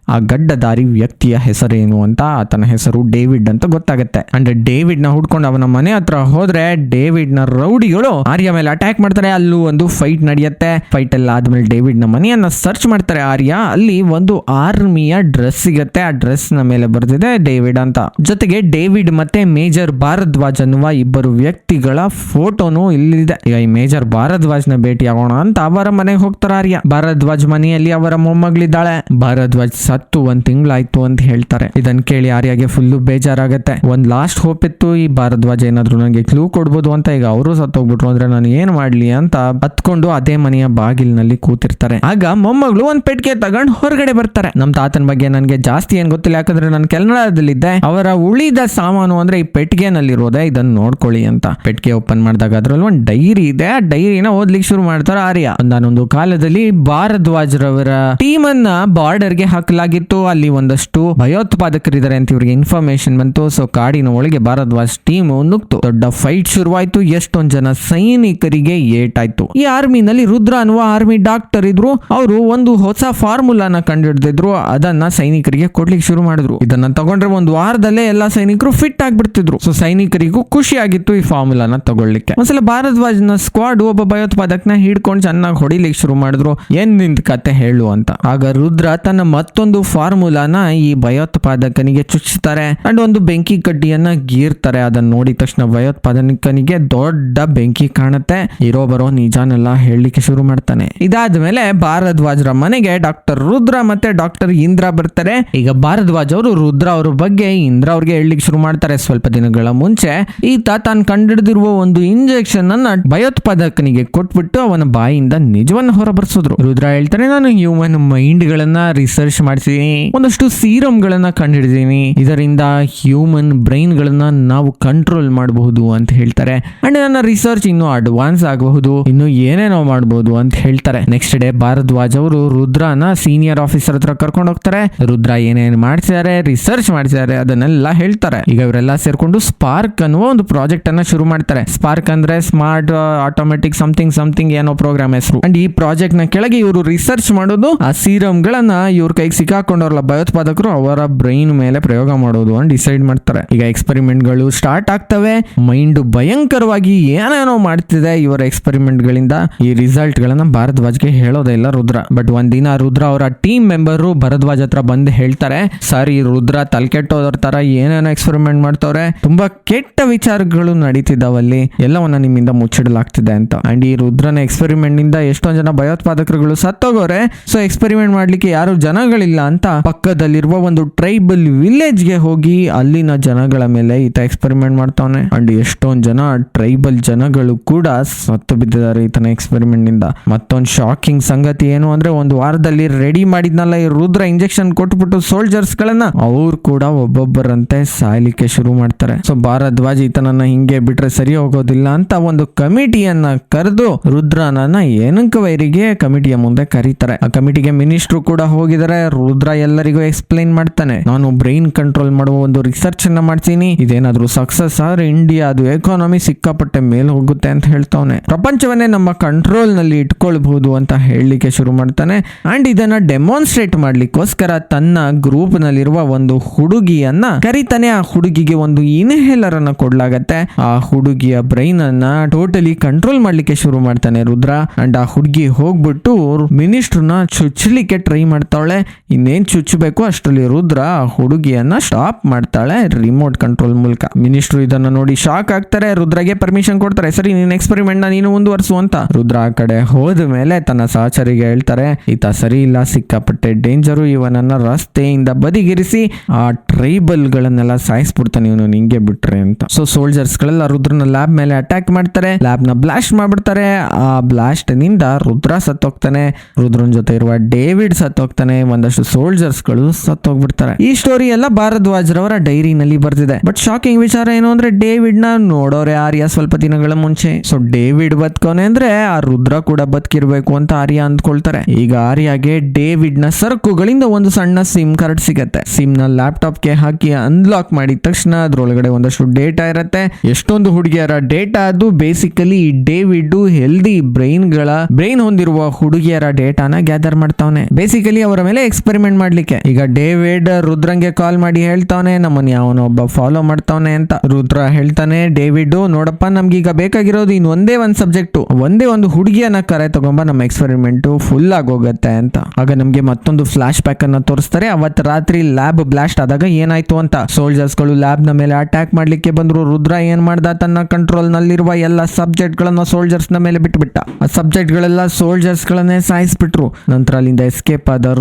ಆ ಗಡ್ಡದಾರಿ ವ್ಯಕ್ತಿಯ ಹೆಸರೇನು ಅಂತ ಆತನ ಹೆಸರು ಡೇವಿಡ್ ಅಂತ ಗೊತ್ತಾಗುತ್ತೆ. ಅಂದ್ರೆ ಡೇವಿಡ್ನ ಹುಡ್ಕೊಂಡು ಅವನ ಮನೆ ಹತ್ರ ಹೋದ್ರೆ ಡೇವಿಡ್ನ ರೌಡಿಗಳು ಆರ್ಯ ಮೇಲೆ ಅಟ್ಯಾಕ್ ಮಾಡ್ತಾರೆ. ಅಲ್ಲೂ ಒಂದು ಫೈಟ್ ನಡೆಯುತ್ತೆ. ಫೈಟ್ ಎಲ್ಲ ಆದ್ಮೇಲೆ ಡೇವಿಡ್ನ ಮನೆಯನ್ನ ಸರ್ಚ್ ಮಾಡ್ತಾರೆ ಆರ್ಯ. ಅಲ್ಲಿ ಒಂದು ಆರ್ಮಿಯ ಡ್ರೆಸ್ ಸಿಗತ್ತೆ. ಆ ಡ್ರೆಸ್ನ ಮೇಲೆ ಬರ್ತಿದೆ ಡೇವಿಡ್ ಅಂತ. ಜೊತೆಗೆ ಡೇವಿಡ್ ಮತ್ತೆ ಮೇಜರ್ ಭಾರದ್ವಾಜ್ ಅನ್ನುವ ಇಬ್ಬರು ವ್ಯಕ್ತಿಗಳ ಫೋಟೋನು ಇಲ್ಲಿದೆ. ಈ ಮೇಜರ್ ಭಾರದ್ವಾಜ್ನ ಭೇಟಿ ಆಗೋಣ ಅಂತ ಅವರ ಮನೆಗೆ ಹೋಗ್ತಾರ ಆರ್ಯ. ಭಾರದ್ವಾಜ್ ಮನೆಯಲ್ಲಿ ಅವರ ಮೊಮ್ಮಗಳಿದ್ದಾಳೆ. ಭಾರದ್ವಾಜ್ ಸತ್ತು, ಒಂದ್ ತಿಂಗಳಾಯ್ತು ಅಂತ ಹೇಳ್ತಾರೆ. ಇದನ್ ಕೇಳಿ ಆರ್ಯಾಗೆ ಫುಲ್ಲು ಬೇಜಾರಾಗತ್ತೆ. ಒಂದ್ ಲಾಸ್ಟ್ ಹೋಪ್ ಇತ್ತು, ಈ ಭಾರದ್ವಾಜ್ ಏನಾದ್ರು ನನಗೆ ಕ್ಲೂ ಕೊಡ್ಬೋದು ಅಂತ ಈಗ ಅವರು ಸತ್ತೋಗ್ಬಿಟ್ರು ಅಂದ್ರೆ ನಾನು ಏನ್ ಮಾಡ್ಲಿ ಅಂತ ಹತ್ಕೊಂಡು ಅದೇ ಮನೆಯ ಬಾಗಿಲಿನಲ್ಲಿ ಕೂತಿರ್ತಾರೆ. ಆಗ ಮೊಮ್ಮಗಳು ಒಂದ್ ಪೆಟ್ಟಿಗೆ ತಗೊಂಡ್ ಹೊರಗಡೆ ಬರ್ತಾರೆ. ನಮ್ ತಾತನ ಬಗ್ಗೆ ನನ್ಗೆ ಜಾಸ್ತಿ ಏನ್ ಗೊತ್ತಿಲ್ಲ, ಯಾಕಂದ್ರೆ ನಾನು ಕೆನಡಾದಲ್ಲಿದ್ದೆ ಅವರ ಉಳಿದ ಸಾಮಾನು ಅಂದ್ರೆ ಈ ಪೆಟ್ಟಿಗೆನಲ್ಲಿರೋದೆ ಇದನ್ನ ನೋಡ್ಕೊಳ್ಳಿ ಅಂತ. ಪೆಟ್ಟಿಗೆ ಓಪನ್ ಮಾಡಿದಾಗ ಅದ್ರಲ್ಲಿ ಒಂದ್ ಡೈರಿ ಇದೆ. ಆ ಡೈರಿನ ಓದ್ಲಿಕ್ಕೆ ಶುರು ಮಾಡ್ತಾರೆ ಆರ್ಯ. ನಾನೊಂದು ಕಾಲದಲ್ಲಿ ಭಾರದ್ವಾಜ್ ರವರ ಟೀಮ್ ಅನ್ನ ಬಾರ್ಡರ್ ಗೆ ಹಾಕಲಾಗಿತ್ತು. ಅಲ್ಲಿ ಒಂದಷ್ಟು ಭಯೋತ್ಪಾದಕರಿದ್ದಾರೆ ಅಂತ ಇವರಿಗೆ ಇನ್ಫಾರ್ಮೇಶನ್ ಬಂತು. ಸೊ ಕಾಡಿನ ಒಳಗೆ ಭಾರದ್ವಾಜ್ ಟೀಮ್ ನುಗ್ತು. ದೊಡ್ಡ ಫೈಟ್ ಶುರುವಾಯ್ತು. ಎಷ್ಟೊಂದ್ ಜನ ಸೈನಿಕರಿಗೆ ಏಟಾಯ್ತು. ಈ ಆರ್ಮಿನಲ್ಲಿ ರುದ್ರ ಅನ್ನುವ ಆರ್ಮಿ ಡಾಕ್ಟರ್ ಇದ್ರು. ಅವರು ಒಂದು ಹೊಸ ಫಾರ್ಮುಲಾನ ಕಂಡುಹಿಡಿದಿದ್ರು. ಅದನ್ನ ಸೈನಿಕರಿಗೆ ಕೊಡ್ಲಿಕ್ಕೆ ಶುರು ಮಾಡಿದ್ರು. ಇದನ್ನ ತಗೊಂಡ್ರೆ ಒಂದು ವಾರದಲ್ಲೇ ಎಲ್ಲಾ ಸೈನಿಕರು ಫಿಟ್ ಆಗ್ಬಿಡ್ತಿದ್ರು. ಸೊ ಸೈನಿಕರಿಗೂ ಖುಷಿ ಆಗಿತ್ತು ಈ ಫಾರ್ಮುಲಾನ ತಗೊಳ್ಳಿಕ್ಕೆ. ಒಂದ್ಸಲ ಭಾರದ್ವಾಜ್ನ ಸ್ಕ್ವಾಡ್ ಒಬ್ಬ ಭಯೋತ್ಪಾದಕನ ಹಿಡ್ಕೊಂಡು ಚೆನ್ನಾಗಿ ಹೊಡಿಲಿಕ್ಕೆ ಶುರು ಮಾಡಿದ್ರು. ಏನ್ ನಿಂತ ಕತೆ ಹೇಳು ಅಂತ. ಆಗ ರುದ್ರ ತನ್ನ ಮತ್ತೊಂದು ಫಾರ್ಮುಲಾನ ಈ ಭಯೋತ್ಪಾದಕನಿಗೆ ಚುಚ್ಚುತ್ತಾರೆ ಅಂಡ್ ಒಂದು ಬೆಂಕಿ ಕಡ್ಡಿಯನ್ನ ಗೀರ್ತಾರೆ. ಅದನ್ನ ನೋಡಿದ ತಕ್ಷಣ ಭಯೋತ್ಪಾದಕನಿಗೆ ದೊಡ್ಡ ಬೆಂಕಿ ಕಾಣುತ್ತೆ. ಇರೋ ಬರೋ ನಿಜಾನೆಲ್ಲ ಹೇಳಲಿಕ್ಕೆ ಶುರು ಮಾಡ್ತಾನೆ. ಇದಾದ್ಮೇಲೆ ಭಾರದ್ವಾಜ್ರ ಮನೆಗೆ ಡಾಕ್ಟರ್ ರುದ್ರ ಮತ್ತೆ ಡಾಕ್ಟರ್ ಇಂದ್ರ ಬರ್ತಾರೆ. ಈಗ ಭಾರದ್ವಾಜ್ ಅವರು ರುದ್ರ ಅವ್ರ ಬಗ್ಗೆ ಇಂದ್ರ ಅವ್ರಿಗೆ ಹೇಳಲಿಕ್ಕೆ ಶುರು ಮಾಡ್ತಾರೆ. ಸ್ವಲ್ಪ ದಿನಗಳ ಮುಂಚೆ ಈತ ತಾನು ಕಂಡಿಡಿದಿರುವ ಒಂದು ಇಂಜೆಕ್ಷನ್ ಅನ್ನ ಭಯೋತ್ಪಾದಕನಿಗೆ ಕೊಟ್ಬಿಟ್ಟು ಅವನ ಬಾಯಿಯಿಂದ ನಿಜವನ್ನ ಹೊರಬರ್ಸಿದ್ರು. ರುದ್ರ ಹೇಳ್ತಾರೆ ನಾನು ಹ್ಯೂಮನ್ ಮೈಂಡ್ ಗಳನ್ನ ರಿಸರ್ಚ್ ಮಾಡಿಸಿದೀನಿ. ಒಂದಷ್ಟು ಸೀರಮ್ ಗಳನ್ನ ಕಂಡುಹಿಡಿದೀನಿ ಇದರಿಂದ ಹ್ಯೂಮನ್ ಬ್ರೈನ್ ಗಳನ್ನ ನಾವು ಕಂಟ್ರೋಲ್ ಮಾಡಬಹುದು ಅಂತ ಹೇಳ್ತಾರೆ. ಅಂಡ್ ನನ್ನ ರಿಸರ್ಚ್ ಇನ್ನು ಅಡ್ವಾನ್ಸ್ ಆಗಬಹುದು. ಇನ್ನು ಏನೇನೋ ಮಾಡಬಹುದು ಅಂತ ಹೇಳ್ತಾರೆ. ನೆಕ್ಸ್ಟ್ ಡೇ ಭಾರದ್ವಾಜ್ ಅವರು ರುದ್ರನ ಸೀನಿಯರ್ ಆಫೀಸರ್ ಹತ್ರ ಕರ್ಕೊಂಡು ಹೋಗ್ತಾರೆ. ರುದ್ರ ಏನೇನ್ ಮಾಡ್ತಿದ್ದಾರೆ ರಿಸರ್ಚ್ ಮಾಡ್ತಿದ್ದಾರೆ ಅದನ್ನೆಲ್ಲ ಹೇಳ್ತಾರೆ. ಈಗ ಇವರೆಲ್ಲ ಸೇರ್ಕೊಂಡು ಸ್ಪಾರ್ಕ್ ಅನ್ನುವ ಒಂದು ಪ್ರಾಜೆಕ್ಟ್ ಅನ್ನ ಶುರು ಮಾಡ್ತಾರೆ. ಸ್ಪಾರ್ಕ್ ಅಂದ್ರೆ ಸ್ಮಾರ್ಟ್ ಆಟೋಮೆಟಿಕ್ ಸಮಥಿಂಗ್ ಸಮಥಿಂಗ್ ಏನೋ ಪ್ರೋಗ್ರಾಮ್ ಹೆಸರು. ಅಂಡ್ ಈ ಪ್ರಾಜೆಕ್ಟ್ನ ಕೆಳಗೆ ಇವರು ರಿಸರ್ಚ್ ಮಾಡೋದು, ಆ ಸೀರಮ್ ಗಳನ್ನ ಇವ್ರ ಕೈಗೆ ಸಿಕ್ಕಾಕೊಂಡವ್ರಲ್ಲ ಭಯೋತ್ಪಾದಕರು ಅವರ ಬ್ರೈನ್ ಮೇಲೆ ಪ್ರಯೋಗ ಮಾಡೋದು ಅಂತ ಡಿಸೈಡ್ ಮಾಡ್ತಾರೆ. ಈಗ ಎಕ್ಸ್ಪೆರಿಮೆಂಟ್ಗಳು ಸ್ಟಾರ್ಟ್ ಆಗ್ತವೆ. ಮೈಂಡ್ ಭಯಂಕರವಾಗಿ ಏನೇನೋ ಮಾಡ್ತಿದೆ ಇವರ ಎಕ್ಸ್ಪೆರಿಮೆಂಟ್ ಗಳಿಂದ. ಈ ರಿಸಲ್ಟ್ ಗಳನ್ನ ಭಾರದ್ವಾಜ್ಗೆ ಹೇಳೋದೇ ಇಲ್ಲ ರುದ್ರ. ಬಟ್ ಒಂದಿನ ರುದ್ರ ಅವರ ಟೀಮ್ ಮೆಂಬರ್ ಭರದ್ವಾಜ್ ಹತ್ರ ಬಂದು ಹೇಳ್ತಾರೆ, ಸರ್ ಈ ರುದ್ರ ತಲೆಕೆಟ್ಟೋದ್ರ ತರ ಏನೇನೋ ಎಕ್ಸ್ಪೆರಿಮೆಂಟ್ ಮಾಡ್ತವ್ರೆ. ತುಂಬಾ ಕೆಟ್ಟ ವಿಚಾರಗಳು ನಡೀತಿದ್ದಾವಲ್ಲಿ ಎಲ್ಲವನ್ನ ನಿಮ್ಮಿಂದ ಮುಚ್ಚಿಡಲಾಗ್ತಿದೆ ಅಂತ. ಅಂಡ್ ಈ ರುದ್ರನ ಎಕ್ಸ್ಪೆರಿಮೆಂಟ್ನಿಂದ ಎಷ್ಟೊಂದ್ ಜನ ಭಯೋತ್ಪಾದಕರುಗಳು ಸತ್ತೋಗೋರೆ. ಸೊ ಎಕ್ಸ್ಪೆರಿಮೆಂಟ್ ಮಾಡ್ಲಿಕ್ಕೆ ಯಾರು ಜನಗಳಿಲ್ಲ ಅಂತ ಪಕ್ಕದಲ್ಲಿರುವ ಒಂದು ಟ್ರೈಬಲ್ ವಿಲೇಜ್ಗೆ ಹೋಗಿ ಅಲ್ಲಿನ ಜನಗಳ ಮೇಲೆ ಈತ ಎಕ್ಸ್ಪೆರಿಮೆಂಟ್ ಮಾಡ್ತಾವನೆ. ಅಂಡ್ ಎಷ್ಟೊಂದ್ ಜನ ಟ್ರೈಬಲ್ ಜನಗಳು ಕೂಡ ಸತ್ತು ಬಿದ್ದಿದ್ದಾರೆ ಈತನ ಎಕ್ಸ್ಪೆರಿಮೆಂಟ್ನಿಂದ. ಮತ್ತೊಂದು ಶಾಕಿಂಗ್ ಸಂಗತಿ ಏನು ಅಂದ್ರೆ ಒಂದು ವಾರದಲ್ಲಿ ರೆಡಿ ಮಾಡಿದ್ನಲ್ಲ ಈ ರುದ್ರ ಇಂಜೆಕ್ಷನ್ ಕೊಟ್ಬಿಟ್ಟು ಸೋಲ್ಜರ್ಸ್ ಗಳನ್ನ. ಅವ್ರು ಕೂಡ ಒಬ್ಬೊಬ್ಬರಂತೆ ಸಾಯ್ಲಿಕ್ಕೆ ಶುರು ಮಾಡ್ತಾರೆ. ಸೊ ಭಾರದ್ವಾಜ್ ಈತನನ್ನ ಹಿಂಗೆ ಬಿಟ್ರೆ ಸರಿ ಹೋಗೋದಿಲ್ಲ ಅಂತ ಒಂದು ಕಮಿಟಿಯನ್ನ ಕರೆದು ರುದ್ರನನ್ನ ಏನಂಕ ವೈರಿಗೆ ಕಮಿಟಿಯ ಮುಂದೆ ಕರೀತಾರೆ. ಆ ಕಮಿಟಿಗೆ ಮಿನಿಸ್ಟ್ರು ಕೂಡ ಹೋಗಿದ್ದಾರೆ. ರುದ್ರ ಎಲ್ಲರಿಗೂ ಎಕ್ಸ್ಪ್ಲೈನ್ ಮಾಡ್ತಾನೆ. ನಾನು ಬ್ರೈನ್ ಕಂಟ್ರೋಲ್ ಮಾಡುವ ಒಂದು ರಿಸರ್ಚ್ ಅನ್ನ ಮಾಡ್ತೀನಿ. ಇದೇನಾದ್ರೂ ಸಕ್ಸಸ್ ಆದ್ರೆ ಇಂಡಿಯಾ ಅದು ಎಕಾನಮಿ ಸಿಕ್ಕಾಪಟ್ಟೆ ಮೇಲೆ ಹೋಗುತ್ತೆ ಅಂತ ಹೇಳ್ತಾವನೆ. ಪ್ರಪಂಚವನ್ನೇ ನಮ್ಮ ಕಂಟ್ರೋಲ್ನಲ್ಲಿ ಇಟ್ಕೊಳ್ಬಹುದು ಅಂತ ಹೇಳಲಿಕ್ಕೆ ಶುರು ಮಾಡ್ತಾನೆ. ಅಂಡ್ ಇದನ್ನ ಡೆಮಾನ್ಸ್ಟ್ರೇಟ್ ಮಾಡ್ಲಿಕ್ಕೋಸ್ಕರ ತನ್ನ ಗ್ರೂಪ್ ನಲ್ಲಿರುವ ಒಂದು ಹುಡುಗಿಯನ್ನ ಕರಿತಾನೆ. ಆ ಹುಡುಗಿಗೆ ಒಂದು ಇನ್ಹೇಲರ್ ಅನ್ನ ಕೊಡ್ಲಾಗತ್ತೆ. ಆ ಹುಡುಗಿಯ ಬ್ರೈನ್ ಅನ್ನ ಟೋಟಲಿ ಕಂಟ್ರೋಲ್ ಮಾಡ್ಲಿಕ್ಕೆ ಶುರು ಮಾಡ್ತಾನೆ ರುದ್ರ. ಅಂಡ್ ಆ ಹುಡುಗಿ ಹೋಗ್ಬಿಟ್ಟು ಮಿನಿಸ್ಟ್ರನ್ನ ಚುಚ್ಚಲಿಕ್ಕೆ ಟ್ರೈ ಮಾಡ್ತಾಳೆ. ಇನ್ನೇನ್ ಚುಚ್ಚಬೇಕು ಅಷ್ಟರಲ್ಲಿ ರುದ್ರ ಹುಡುಗಿಯನ್ನ ಸ್ಟಾಪ್ ಮಾಡ್ತಾಳೆ ರಿಮೋಟ್ ಕಂಟ್ರೋಲ್ ಮೂಲಕ. ಮಿನಿಸ್ಟ್ರು ಇದನ್ನ ನೋಡಿ ಶಾಕ್ ಆಗ್ತಾರೆ, ರುದ್ರಗೆ ಪರ್ಮಿಷನ್ ಕೊಡ್ತಾರೆ. ಸರಿ ನೀನು ಎಕ್ಸ್‌ಪರಿಮೆಂಟ್ನ ನೀನು ಮುಂದುವರ್ಸು ಅಂತ. ರುದ್ರ ಆ ಕಡೆ ಹೋದ ಮೇಲೆ ತನ್ನ ಸಹಚರಿಗೆ ಹೇಳ್ತಾರೆ, ಈತ ಸರಿ ಇಲ್ಲ, ಸಿಕ್ಕಾಪಟ್ಟೆ ಡೇಂಜರು ಇವನನ್ನ ರಸ್ತೆಯಿಂದ ಬದಿಗಿರಿಸಿ ಆ ಟ್ರೈಬಲ್ ಗಳನ್ನೆಲ್ಲ ಸಾಯಿಸ್ಬಿಡ್ತಾನೆ ಇವನು, ನಿಂಗೆ ಬಿಟ್ರೆ ಅಂತ. ಸೊ ಸೋಲ್ಜರ್ಸ್ ಗಳೆಲ್ಲ ರುದ್ರನ ಲ್ಯಾಬ್ ಮೇಲೆ ಅಟ್ಯಾಕ್ ಮಾಡ್ತಾರೆ. ಲ್ಯಾಬ್ನ ಬ್ಲಾಸ್ಟ್ ಮಾಡ್ಬಿಡ್ತಾರೆ. ಆ ಬ್ಲಾಸ್ಟ್ನಿಂದ ರುದ್ರ ಸತ್ತೋಗ್ತಾನೆ. ರುದ್ರನ್ ಜೊತೆ ಇರುವ ಡೇವಿಡ್ ಸತ್ತೋಗ್ತಾನೆ. ಒಂದಷ್ಟು ಸೋಲ್ಜರ್ಸ್ಗಳು ಸತ್ತೋಗ್ಬಿಡ್ತಾರೆ. ಈ ಸ್ಟೋರಿ ಎಲ್ಲ ಭಾರದ್ವಾಜ್ ರವರ ಡೈರಿನಲ್ಲಿ ಬರ್ತಿದೆ ಬಟ್ ಶಾಕಿಂಗ್ ವಿಚಾರ ಏನು ಅಂದ್ರೆ ಡೇವಿಡ್ನ ನೋಡೋರೆ ಆರ್ಯ ಸ್ವಲ್ಪ ದಿನಗಳ ಮುಂಚೆ. ಸೊ ಡೇವಿಡ್ ಬದುಕೋನೆ ಅಂದ್ರೆ ಆ ರುದ್ರ ಕೂಡ ಬದುಕಿರ್ಬೇಕು ಅಂತ ಆರ್ಯ ಅಂದ್ಕೊಳ್ತಾರೆ. ಈಗ ಆರ್ಯಾಗೆ ಡೇವಿಡ್ನ ಸರಕುಗಳಿಂದ ಒಂದು ಸಣ್ಣ ಸಿಮ್ ಕಾರ್ಡ್ ಸಿಗತ್ತೆ. ಸಿಮ್ನ ಲ್ಯಾಪ್ಟಾಪ್ಗೆ ಹಾಕಿ ಅನ್ಲಾಕ್ ಮಾಡಿದ ತಕ್ಷಣ ಅದ್ರೊಳಗಡೆ ಒಂದಷ್ಟು ಡೇಟಾ ಇರತ್ತೆ. ಎಷ್ಟೊಂದು ಹುಡುಗಿಯರ ಡೇಟಾ ಅದು ಬೇಸಿಕಲಿ ಡೇವಿಡ್ ಹೆಲ್ದಿ ಬ್ರೈನ್ಗಳ ಬ್ರೈನ್ ಹೊಂದಿರುವ ಹುಡುಗಿಯರ ಡೇಟಾನ ಗ್ಯಾದರ್ ಮಾಡ್ತಾವನೆ. ಬೇಸಿಕಲಿ ಅವರ ಮೇಲೆ ಎಕ್ಸ್ಪೆರಿಮೆಂಟ್ ಮಾಡ್ಲಿಕ್ಕೆ. ಈಗ ಡೇವಿಡ್ ರುದ್ರಂಗೆ ಕಾಲ್ ಮಾಡಿ ಹೇಳ್ತಾವನೆ ನಮ್ಮನ್ ಯಾವನ ಒಬ್ಬ ಫಾಲೋ ಮಾಡ್ತಾವನೆ ಅಂತ. ರುದ್ರ ಹೇಳ್ತಾನೆ, ಡೇವಿಡ್, ನೋಡಪ್ಪ, ನಮ್ಗೆ ಈಗ ಬೇಕಾಗಿರೋದು ಇನ್ ಒಂದೇ ಒಂದ್ ಸಬ್ಜೆಕ್ಟ್ ಒಂದೇ ಒಂದು ಹುಡುಗಿಯನ್ನ ಕರೆ ತಗೊಂಬ, ನಮ್ಮ ಎಕ್ಸ್ಪೆರಿಮೆಂಟ್ ಫುಲ್ ಆಗೋಗತ್ತೆ ಅಂತ. ಆಗ ನಮ್ಗೆ ಮತ್ತೊಂದು ಫ್ಲಾಶ್ ಬ್ಯಾಕ್ ಅನ್ನ ತೋರಿಸ್ತಾರೆ. ಅವತ್ ರಾತ್ರಿ ಲ್ಯಾಬ್ ಬ್ಲಾಸ್ಟ್ ಆದಾಗ ಏನಾಯ್ತು ಅಂತ. ಸೋಲ್ಜರ್ಸ್ಗಳು ಲ್ಯಾಬ್ನ ಮೇಲೆ ಅಟ್ಯಾಕ್ ಮಾಡ್ಲಿಕ್ಕೆ ಬಂದ್ರು. ರುದ್ರ ಏನ್ ಮಾಡ್ದ? ತನ್ನ ಕಂಟ್ರೋಲ್ ನಲ್ಲಿರುವ ಎಲ್ಲ ಸಬ್ಜೆಕ್ಟ್ ಗಳನ್ನ ಸೋಲ್ಜರ್ಸ್ನ ಮೇಲೆ ಬಿಟ್ಬಿಟ್ಟ. ಆ ಸಬ್ಜೆಕ್ಟ್ ಗಳೆಲ್ಲ ಸೋಲ್ಜರ್ಸ್ ಗಳನ್ನೇ ಸಾಯಿಸ್ಬಿಟ್ರು. ನಂತರ ಅಲ್ಲಿಂದ ಎಸ್ಕೇಪ್ ಆದ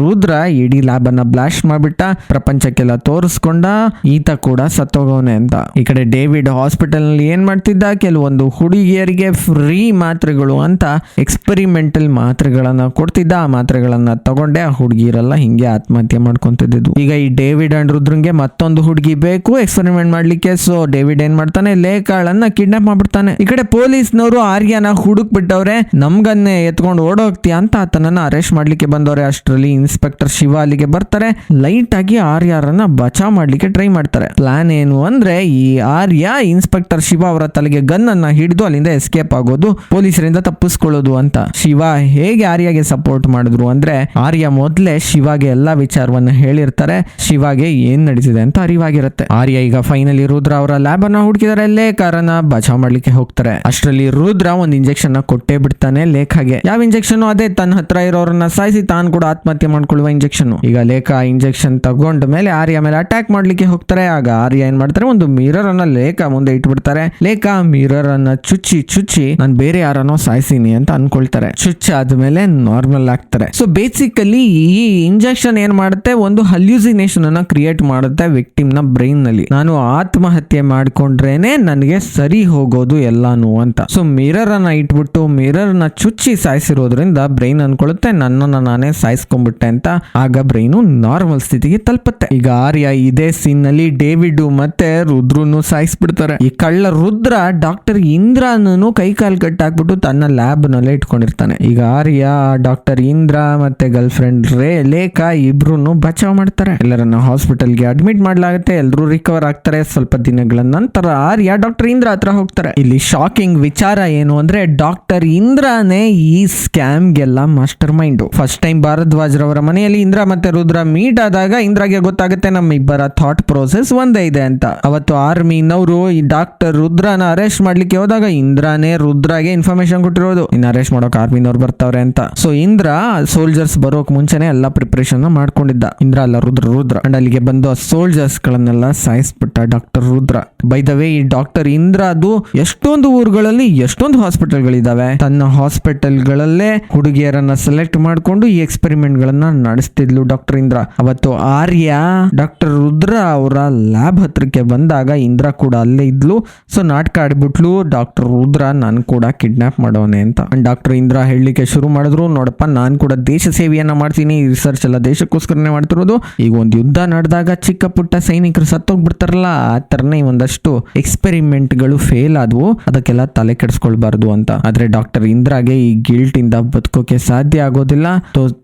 ಇಡೀ ಲ್ಯಾಬ್ ಅನ್ನ ಬ್ಲಾಸ್ಟ್ ಮಾಡ್ಬಿಟ್ಟ, ಪ್ರಪಂಚಕ್ಕೆಲ್ಲ ತೋರಿಸ್ಕೊಂಡ, ಈತ ಕೂಡ ಸತ್ತೋಗವನೆ ಅಂತ. ಈ ಕಡೆ ಡೇವಿಡ್ ಹಾಸ್ಪಿಟಲ್ನಲ್ಲಿ ಏನ್ ಮಾಡ್ತಿದ್ದ? ಕೆಲವೊಂದು ಹುಡುಗಿಯರಿಗೆ ಫ್ರೀ ಮಾತ್ರೆಗಳು ಅಂತ ಎಕ್ಸ್ಪೆರಿಮೆಂಟಲ್ ಮಾತ್ರೆಗಳನ್ನ ಕೊಡ್ತಿದ್ದ. ಆ ಮಾತ್ರೆಗಳನ್ನ ತಗೊಂಡೆ. ಆ ಹುಡುಗಿರೆಲ್ಲ ಹಿಂಗೆ ಆತ್ಮಹತ್ಯೆ ಮಾಡ್ಕೊಂತಿದ್ದು ಈಗ ಈ ಡೇವಿಡ್ ಅಂಡ್ ರುದ್ರಂಗೆ ಮತ್ತೊಂದು ಹುಡುಗಿ ಬೇಕು. ಎಕ್ಸ್ಪೆರಿಮೆಂಟ್ ಮಾಡ್ಲಿಕ್ಕೆ. ಸೊ ಡೇವಿಡ್ ಏನ್ ಮಾಡ್ತಾನೆ? ಲೇಖಾಳನ್ನ ಕಿಡ್ನಾಪ್ ಮಾಡ್ಬಿಡ್ತಾನೆ. ಈ ಕಡೆ ಪೊಲೀಸ್ನವರು ಆರ್ಯನ ಹುಡುಕ್ ಬಿಟ್ಟವ್ರೆ ನಮ್ಗನ್ನೇ ಎತ್ಕೊಂಡು ಓಡೋಗ್ತೀಯ ಅಂತ ಆತನನ್ನ ಅರೆಸ್ಟ್ ಮಾಡ್ಲಿಕ್ಕೆ ಬಂದವ್ರೆ. ಅಷ್ಟರಲ್ಲಿ ಇನ್ಸ್ಪೆಕ್ಟರ್ ಶಿವ ಅಲ್ಲಿಗೆ ಬರ್ತಾರೆ. ಲೈಟ್ ಆಗಿ ಆರ್ಯಾರನ್ನ ಬಚಾವ್ ಮಾಡ್ಲಿಕ್ಕೆ ಟ್ರೈ ಮಾಡ್ತಾರೆ. ಪ್ಲಾನ್ ಏನು ಅಂದ್ರೆ ಈ ಆರ್ಯ ಇನ್ಸ್ಪೆಕ್ಟರ್ ಶಿವ ಅವರ ತಲೆಗೆ ಗನ್ ಅನ್ನ ಹಿಡಿದು ಅಲ್ಲಿಂದ ಎಸ್ಕೇಪ್ ಆಗೋದು, ಪೊಲೀಸರಿಂದ ತಪ್ಪಿಸ್ಕೊಳ್ಳೋದು ಅಂತ. ಶಿವ ಹೇಗೆ ಆರ್ಯಗೆ ಸಪೋರ್ಟ್ ಮಾಡಿದ್ರು ಅಂದ್ರೆ, ಆರ್ಯ ಮೊದ್ಲೇ ಶಿವಾಗೆ ಎಲ್ಲಾ ವಿಚಾರವನ್ನ ಹೇಳಿರ್ತಾರೆ. ಶಿವಾಗೆ ಏನ್ ನಡೆಸಿದೆ ಅಂತ ಅರಿವಾಗಿರುತ್ತೆ. ಆರ್ಯ ಈಗ ಫೈನಲಿ ರುದ್ರ ಅವರ ಲ್ಯಾಬ್ ಅನ್ನ ಹುಡುಕಿದಾರೆ ಲೇಖಾರನ ಬಚಾವ್ ಮಾಡ್ಲಿಕ್ಕೆ ಹೋಗ್ತಾರೆ. ಅಷ್ಟರಲ್ಲಿ ರುದ್ರ ಒಂದ್ ಇಂಜೆಕ್ಷನ್ ಕೊಟ್ಟೇ ಬಿಡ್ತಾನೆ ಲೇಖಾಗೆ. ಯಾವ ಇಂಜೆಕ್ಷನ್ ಅದೇ ತನ್ನ ಹತ್ರ ಇರೋರನ್ನ ಸಾಯಿಸಿ, ತಾನು ಕೂಡ ಆತ್ಮಹತ್ಯೆ ಮಾಡ್ಕೊಳ್ಳುವ ಇಂಜೆಕ್ಷನ್ ಈಗ ಲೇಖ ಇಂಜೆಕ್ಷನ್ ತಗೊಂಡ ಮೇಲೆ ಆರ್ಯ ಮೇಲೆ ಅಟ್ಯಾಕ್ ಮಾಡ್ಲಿಕ್ಕೆ ಹೋಗ್ತಾರೆ. ಆಗ ಆರ್ಯ ಏನ್ ಮಾಡ್ತಾರೆ? ಒಂದು ಮಿರರ್ ಅನ್ನ ಲೇಖ ಮುಂದೆ ಇಟ್ಬಿಡ್ತಾರೆ. ಲೇಖ ಮಿರರ್ ಅನ್ನ ಚುಚ್ಚಿ ಚುಚ್ಚಿ ನಾನು ಬೇರೆ ಯಾರನ್ನೋ ಸಾಯಿಸಿನಿ ಅಂತ ಅನ್ಕೊಳ್ತಾರೆ. ಚುಚ್ಚ ಆದ್ಮೇಲೆ ನಾರ್ಮಲ್ ಆಗ್ತಾರೆ. ಸೊ ಬೇಸಿಕಲಿ ಈ ಇಂಜೆಕ್ಷನ್ ಏನ್ ಮಾಡುತ್ತೆ? ಒಂದು ಹಲ್ಯೂಸಿನೇಷನ್ ಅನ್ನ ಕ್ರಿಯೇಟ್ ಮಾಡುತ್ತೆ ವಿಕ್ಟಿಮ್ನ ಬ್ರೈನ್ನಲ್ಲಿ. ನಾನು ಆತ್ಮಹತ್ಯೆ ಮಾಡ್ಕೊಂಡ್ರೇನೆ ನನಗೆ ಸರಿ ಹೋಗೋದು ಎಲ್ಲಾನು ಅಂತ. ಸೊ ಮಿರರ್ ಅನ್ನ ಇಟ್ಬಿಟ್ಟು ಮಿರರ್ನ ಚುಚ್ಚಿ ಸಾಯಿಸಿರೋದ್ರಿಂದ ಬ್ರೈನ್ ಅನ್ಕೊಳ್ಳುತ್ತೆ ನನ್ನನ್ನ ನಾನೇ ಸಾಯಿಸ್ಕೊಂಡ್ಬಿಟ್ಟೆ ಅಂತ ಅಂತ. ಆಗ ಬ್ರೈನು ನಾರ್ಮಲ್ ಸ್ಥಿತಿಗೆ ತಲುಪುತ್ತೆ. ಈಗ ಆರ್ಯ ಇದೇ ಸೀನ್ನಲ್ಲಿ ಡೇವಿಡ್ ಮತ್ತೆ ರುದ್ರನು ಸಾಯಿಸ್ಬಿಡ್ತಾರೆ. ಈ ಕಳ್ಳ ರುದ್ರ ಡಾಕ್ಟರ್ ಇಂದ್ರನೂ ಕೈ ಕಾಲು ಕಟ್ಟಾಕ್ಬಿಟ್ಟು ತನ್ನ ಲ್ಯಾಬ್ ನಲ್ಲೇ ಇಟ್ಕೊಂಡಿರ್ತಾನೆ. ಈಗ ಆರ್ಯ, ಡಾಕ್ಟರ್ ಇಂದ್ರ ಮತ್ತೆ ಗರ್ಲ್ ಫ್ರೆಂಡ್ ರೇ, ಲೇಖಾ ಇಬ್ರು ಬಚಾವ್ ಮಾಡ್ತಾರೆ. ಎಲ್ಲರನ್ನ ಹಾಸ್ಪಿಟಲ್ಗೆ ಅಡ್ಮಿಟ್ ಮಾಡ್ಲಾಗುತ್ತೆ. ಎಲ್ಲರೂ ರಿಕವರ್ ಆಗ್ತಾರೆ. ಸ್ವಲ್ಪ ದಿನಗಳ ನಂತರ ಆರ್ಯ, ಡಾಕ್ಟರ್ ಇಂದ್ರ ಹತ್ರ ಹೋಗ್ತಾರೆ. ಇಲ್ಲಿ ಶಾಕಿಂಗ್ ವಿಚಾರ ಏನು ಅಂದ್ರೆ ಡಾಕ್ಟರ್ ಇಂದ್ರನೇ ಈ ಸ್ಕ್ಯಾಮ್ ಗೆಲ್ಲ master mind first time Bharadwaj ರವರ ಮನೆಯಲ್ಲಿ ಇಂದ್ರ ಮತ್ತೆ ರುದ್ರ ಮೀಟ್ ಆದಾಗ ಇಂದ್ರಗೆ ಗೊತ್ತಾಗುತ್ತೆ ನಮ್ಮ ಇಬ್ಬರ ಥಾಟ್ ಪ್ರೋಸೆಸ್ ಒಂದೇ ಇದೆ ಅಂತ. ಅವತ್ತು ಆರ್ಮಿನವರು ಈ ಡಾಕ್ಟರ್ ರುದ್ರನ ಅರೆಸ್ಟ್ ಮಾಡ್ಲಿಕ್ಕೆ ಹೋದಾಗ ಇಂದ್ರನೇ ರುದ್ರಗೆ ಇನ್ಫಾರ್ಮೇಶನ್ ಕೊಟ್ಟಿರೋದು. ಇನ್ನು ಅರೆಸ್ಟ್ ಮಾಡೋಕೆ ಆರ್ಮಿನವ್ರು ಬರ್ತಾವ್ರೆ ಅಂತ. ಸೊ ಇಂದ್ರ ಸೋಲ್ಜರ್ಸ್ ಬರೋಕ್ ಮುಂಚೆನೆ ಎಲ್ಲ ಪ್ರಿಪರೇಷನ್ ಮಾಡ್ಕೊಂಡಿದ್ದ. ಇಂದ್ರ ಅಲ್ಲ ರುದ್ರ ರುದ್ರ. ಅಂಡ್ ಅಲ್ಲಿಗೆ ಬಂದು ಸೋಲ್ಜರ್ಸ್ ಗಳನ್ನೆಲ್ಲ ಸಾಯಿಸ್ಬಿಟ್ಟ doctor Rudra. By the way ಈ ಡಾಕ್ಟರ್ ಇಂದ್ರ ಅದು ಎಷ್ಟೊಂದು ಊರುಗಳಲ್ಲಿ ಎಷ್ಟೊಂದು ಹಾಸ್ಪಿಟಲ್ಗಳಿದಾವೆ ತನ್ನ ಹಾಸ್ಪಿಟಲ್ಗಳಲ್ಲೇ ಹುಡುಗಿಯರನ್ನ ಸೆಲೆಕ್ಟ್ ಮಾಡ್ಕೊಂಡು ಈ ಎಕ್ಸ್ಪೆರಿಮೆಂಟ್ ಗಳನ್ನ ನಡೆಸ್ತಿದ್ಲು ಡಾಕ್ಟರ್ ಇಂದ್ರ. ಅವತ್ತು ಆರ್ಯ ಡಾಕ್ಟರ್ ರುದ್ರ ಅವರ ಲ್ಯಾಬ್ ಹತ್ರಕ್ಕೆ ಬಂದಾಗ ಇಂದ್ರ ಕೂಡ ಅಲ್ಲೇ ಇದ್ಲು. ಸೊ ನಾಟಕ ಆಡ್ಬಿಟ್ಲು. ಡಾಕ್ಟರ್ ರುದ್ರ ನಾನು ಕೂಡ ಕಿಡ್ನಾಪ್ ಮಾಡೋನೆ ಅಂತ. ಡಾಕ್ಟರ್ ಇಂದ್ರ ಹೇಳಲಿಕ್ಕೆ ಶುರು ಮಾಡಿದ್ರು. ನೋಡಪ್ಪ, ನಾನು ಕೂಡ ದೇಶ ಸೇವೆಯನ್ನ ಮಾಡ್ತೀನಿ. ರಿಸರ್ಚ್ ಎಲ್ಲ ದೇಶಕ್ಕೋಸ್ಕರನೇ ಮಾಡ್ತಿರೋದು. ಈಗ ಒಂದು ಯುದ್ಧ ನಡೆದಾಗ ಚಿಕ್ಕ ಪುಟ್ಟ ಸೈನಿಕರು ಸತ್ತೋಗ್ಬಿಡ್ತಾರಲ್ಲ, ಆ ಥರನೇ ಒಂದಷ್ಟು ಎಕ್ಸ್ಪೆರಿಮೆಂಟ್ಗಳು ಫೇಲ್ ಆದವು. ಅದಕ್ಕೆಲ್ಲ ತಲೆ ಕೆಡಿಸ್ಕೊಳ್ಬಾರ್ದು ಅಂತ. ಆದ್ರೆ ಡಾಕ್ಟರ್ ಇಂದ್ರಾಗೆ ಈ ಗಿಲ್ಟ್ ಇಂದ ಬದುಕೋಕೆ ಸಾಧ್ಯ ಆಗೋದಿಲ್ಲ.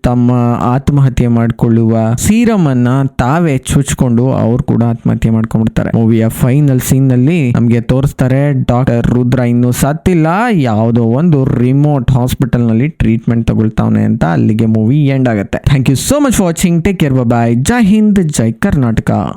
ತಮ್ಮ ಆತ್ಮಹತ್ಯೆ ಮಾಡಿಕೊಳ್ಳುವ ಸೀರಮ್ ಅನ್ನ ತಾವೇ ಚುಚ್ಕೊಂಡು ಅವ್ರು ಕೂಡ ಆತ್ಮಹತ್ಯೆ ಮಾಡ್ಕೊಂಡ್ಬಿಡ್ತಾರೆ. ಮೂವಿಯ ಫೈನಲ್ ಸೀನ್ನಲ್ಲಿ ನಮ್ಗೆ ತೋರಿಸ್ತಾರೆ ಡಾಕ್ಟರ್ ರುದ್ರ ಇನ್ನು ಸತ್ತಿಲ್ಲ, ಯಾವುದೋ ಒಂದು ರಿಮೋಟ್ ಹಾಸ್ಪಿಟಲ್ನಲ್ಲಿ ಟ್ರೀಟ್ಮೆಂಟ್ ತಗೊಳ್ತಾವನೆ ಅಂತ ಅಲ್ಲಿಗೆ ಮೂವಿ ಎಂಡ್ ಆಗುತ್ತೆ. Thank you so much watching take care bye Jai Hind, Jai Karnataka.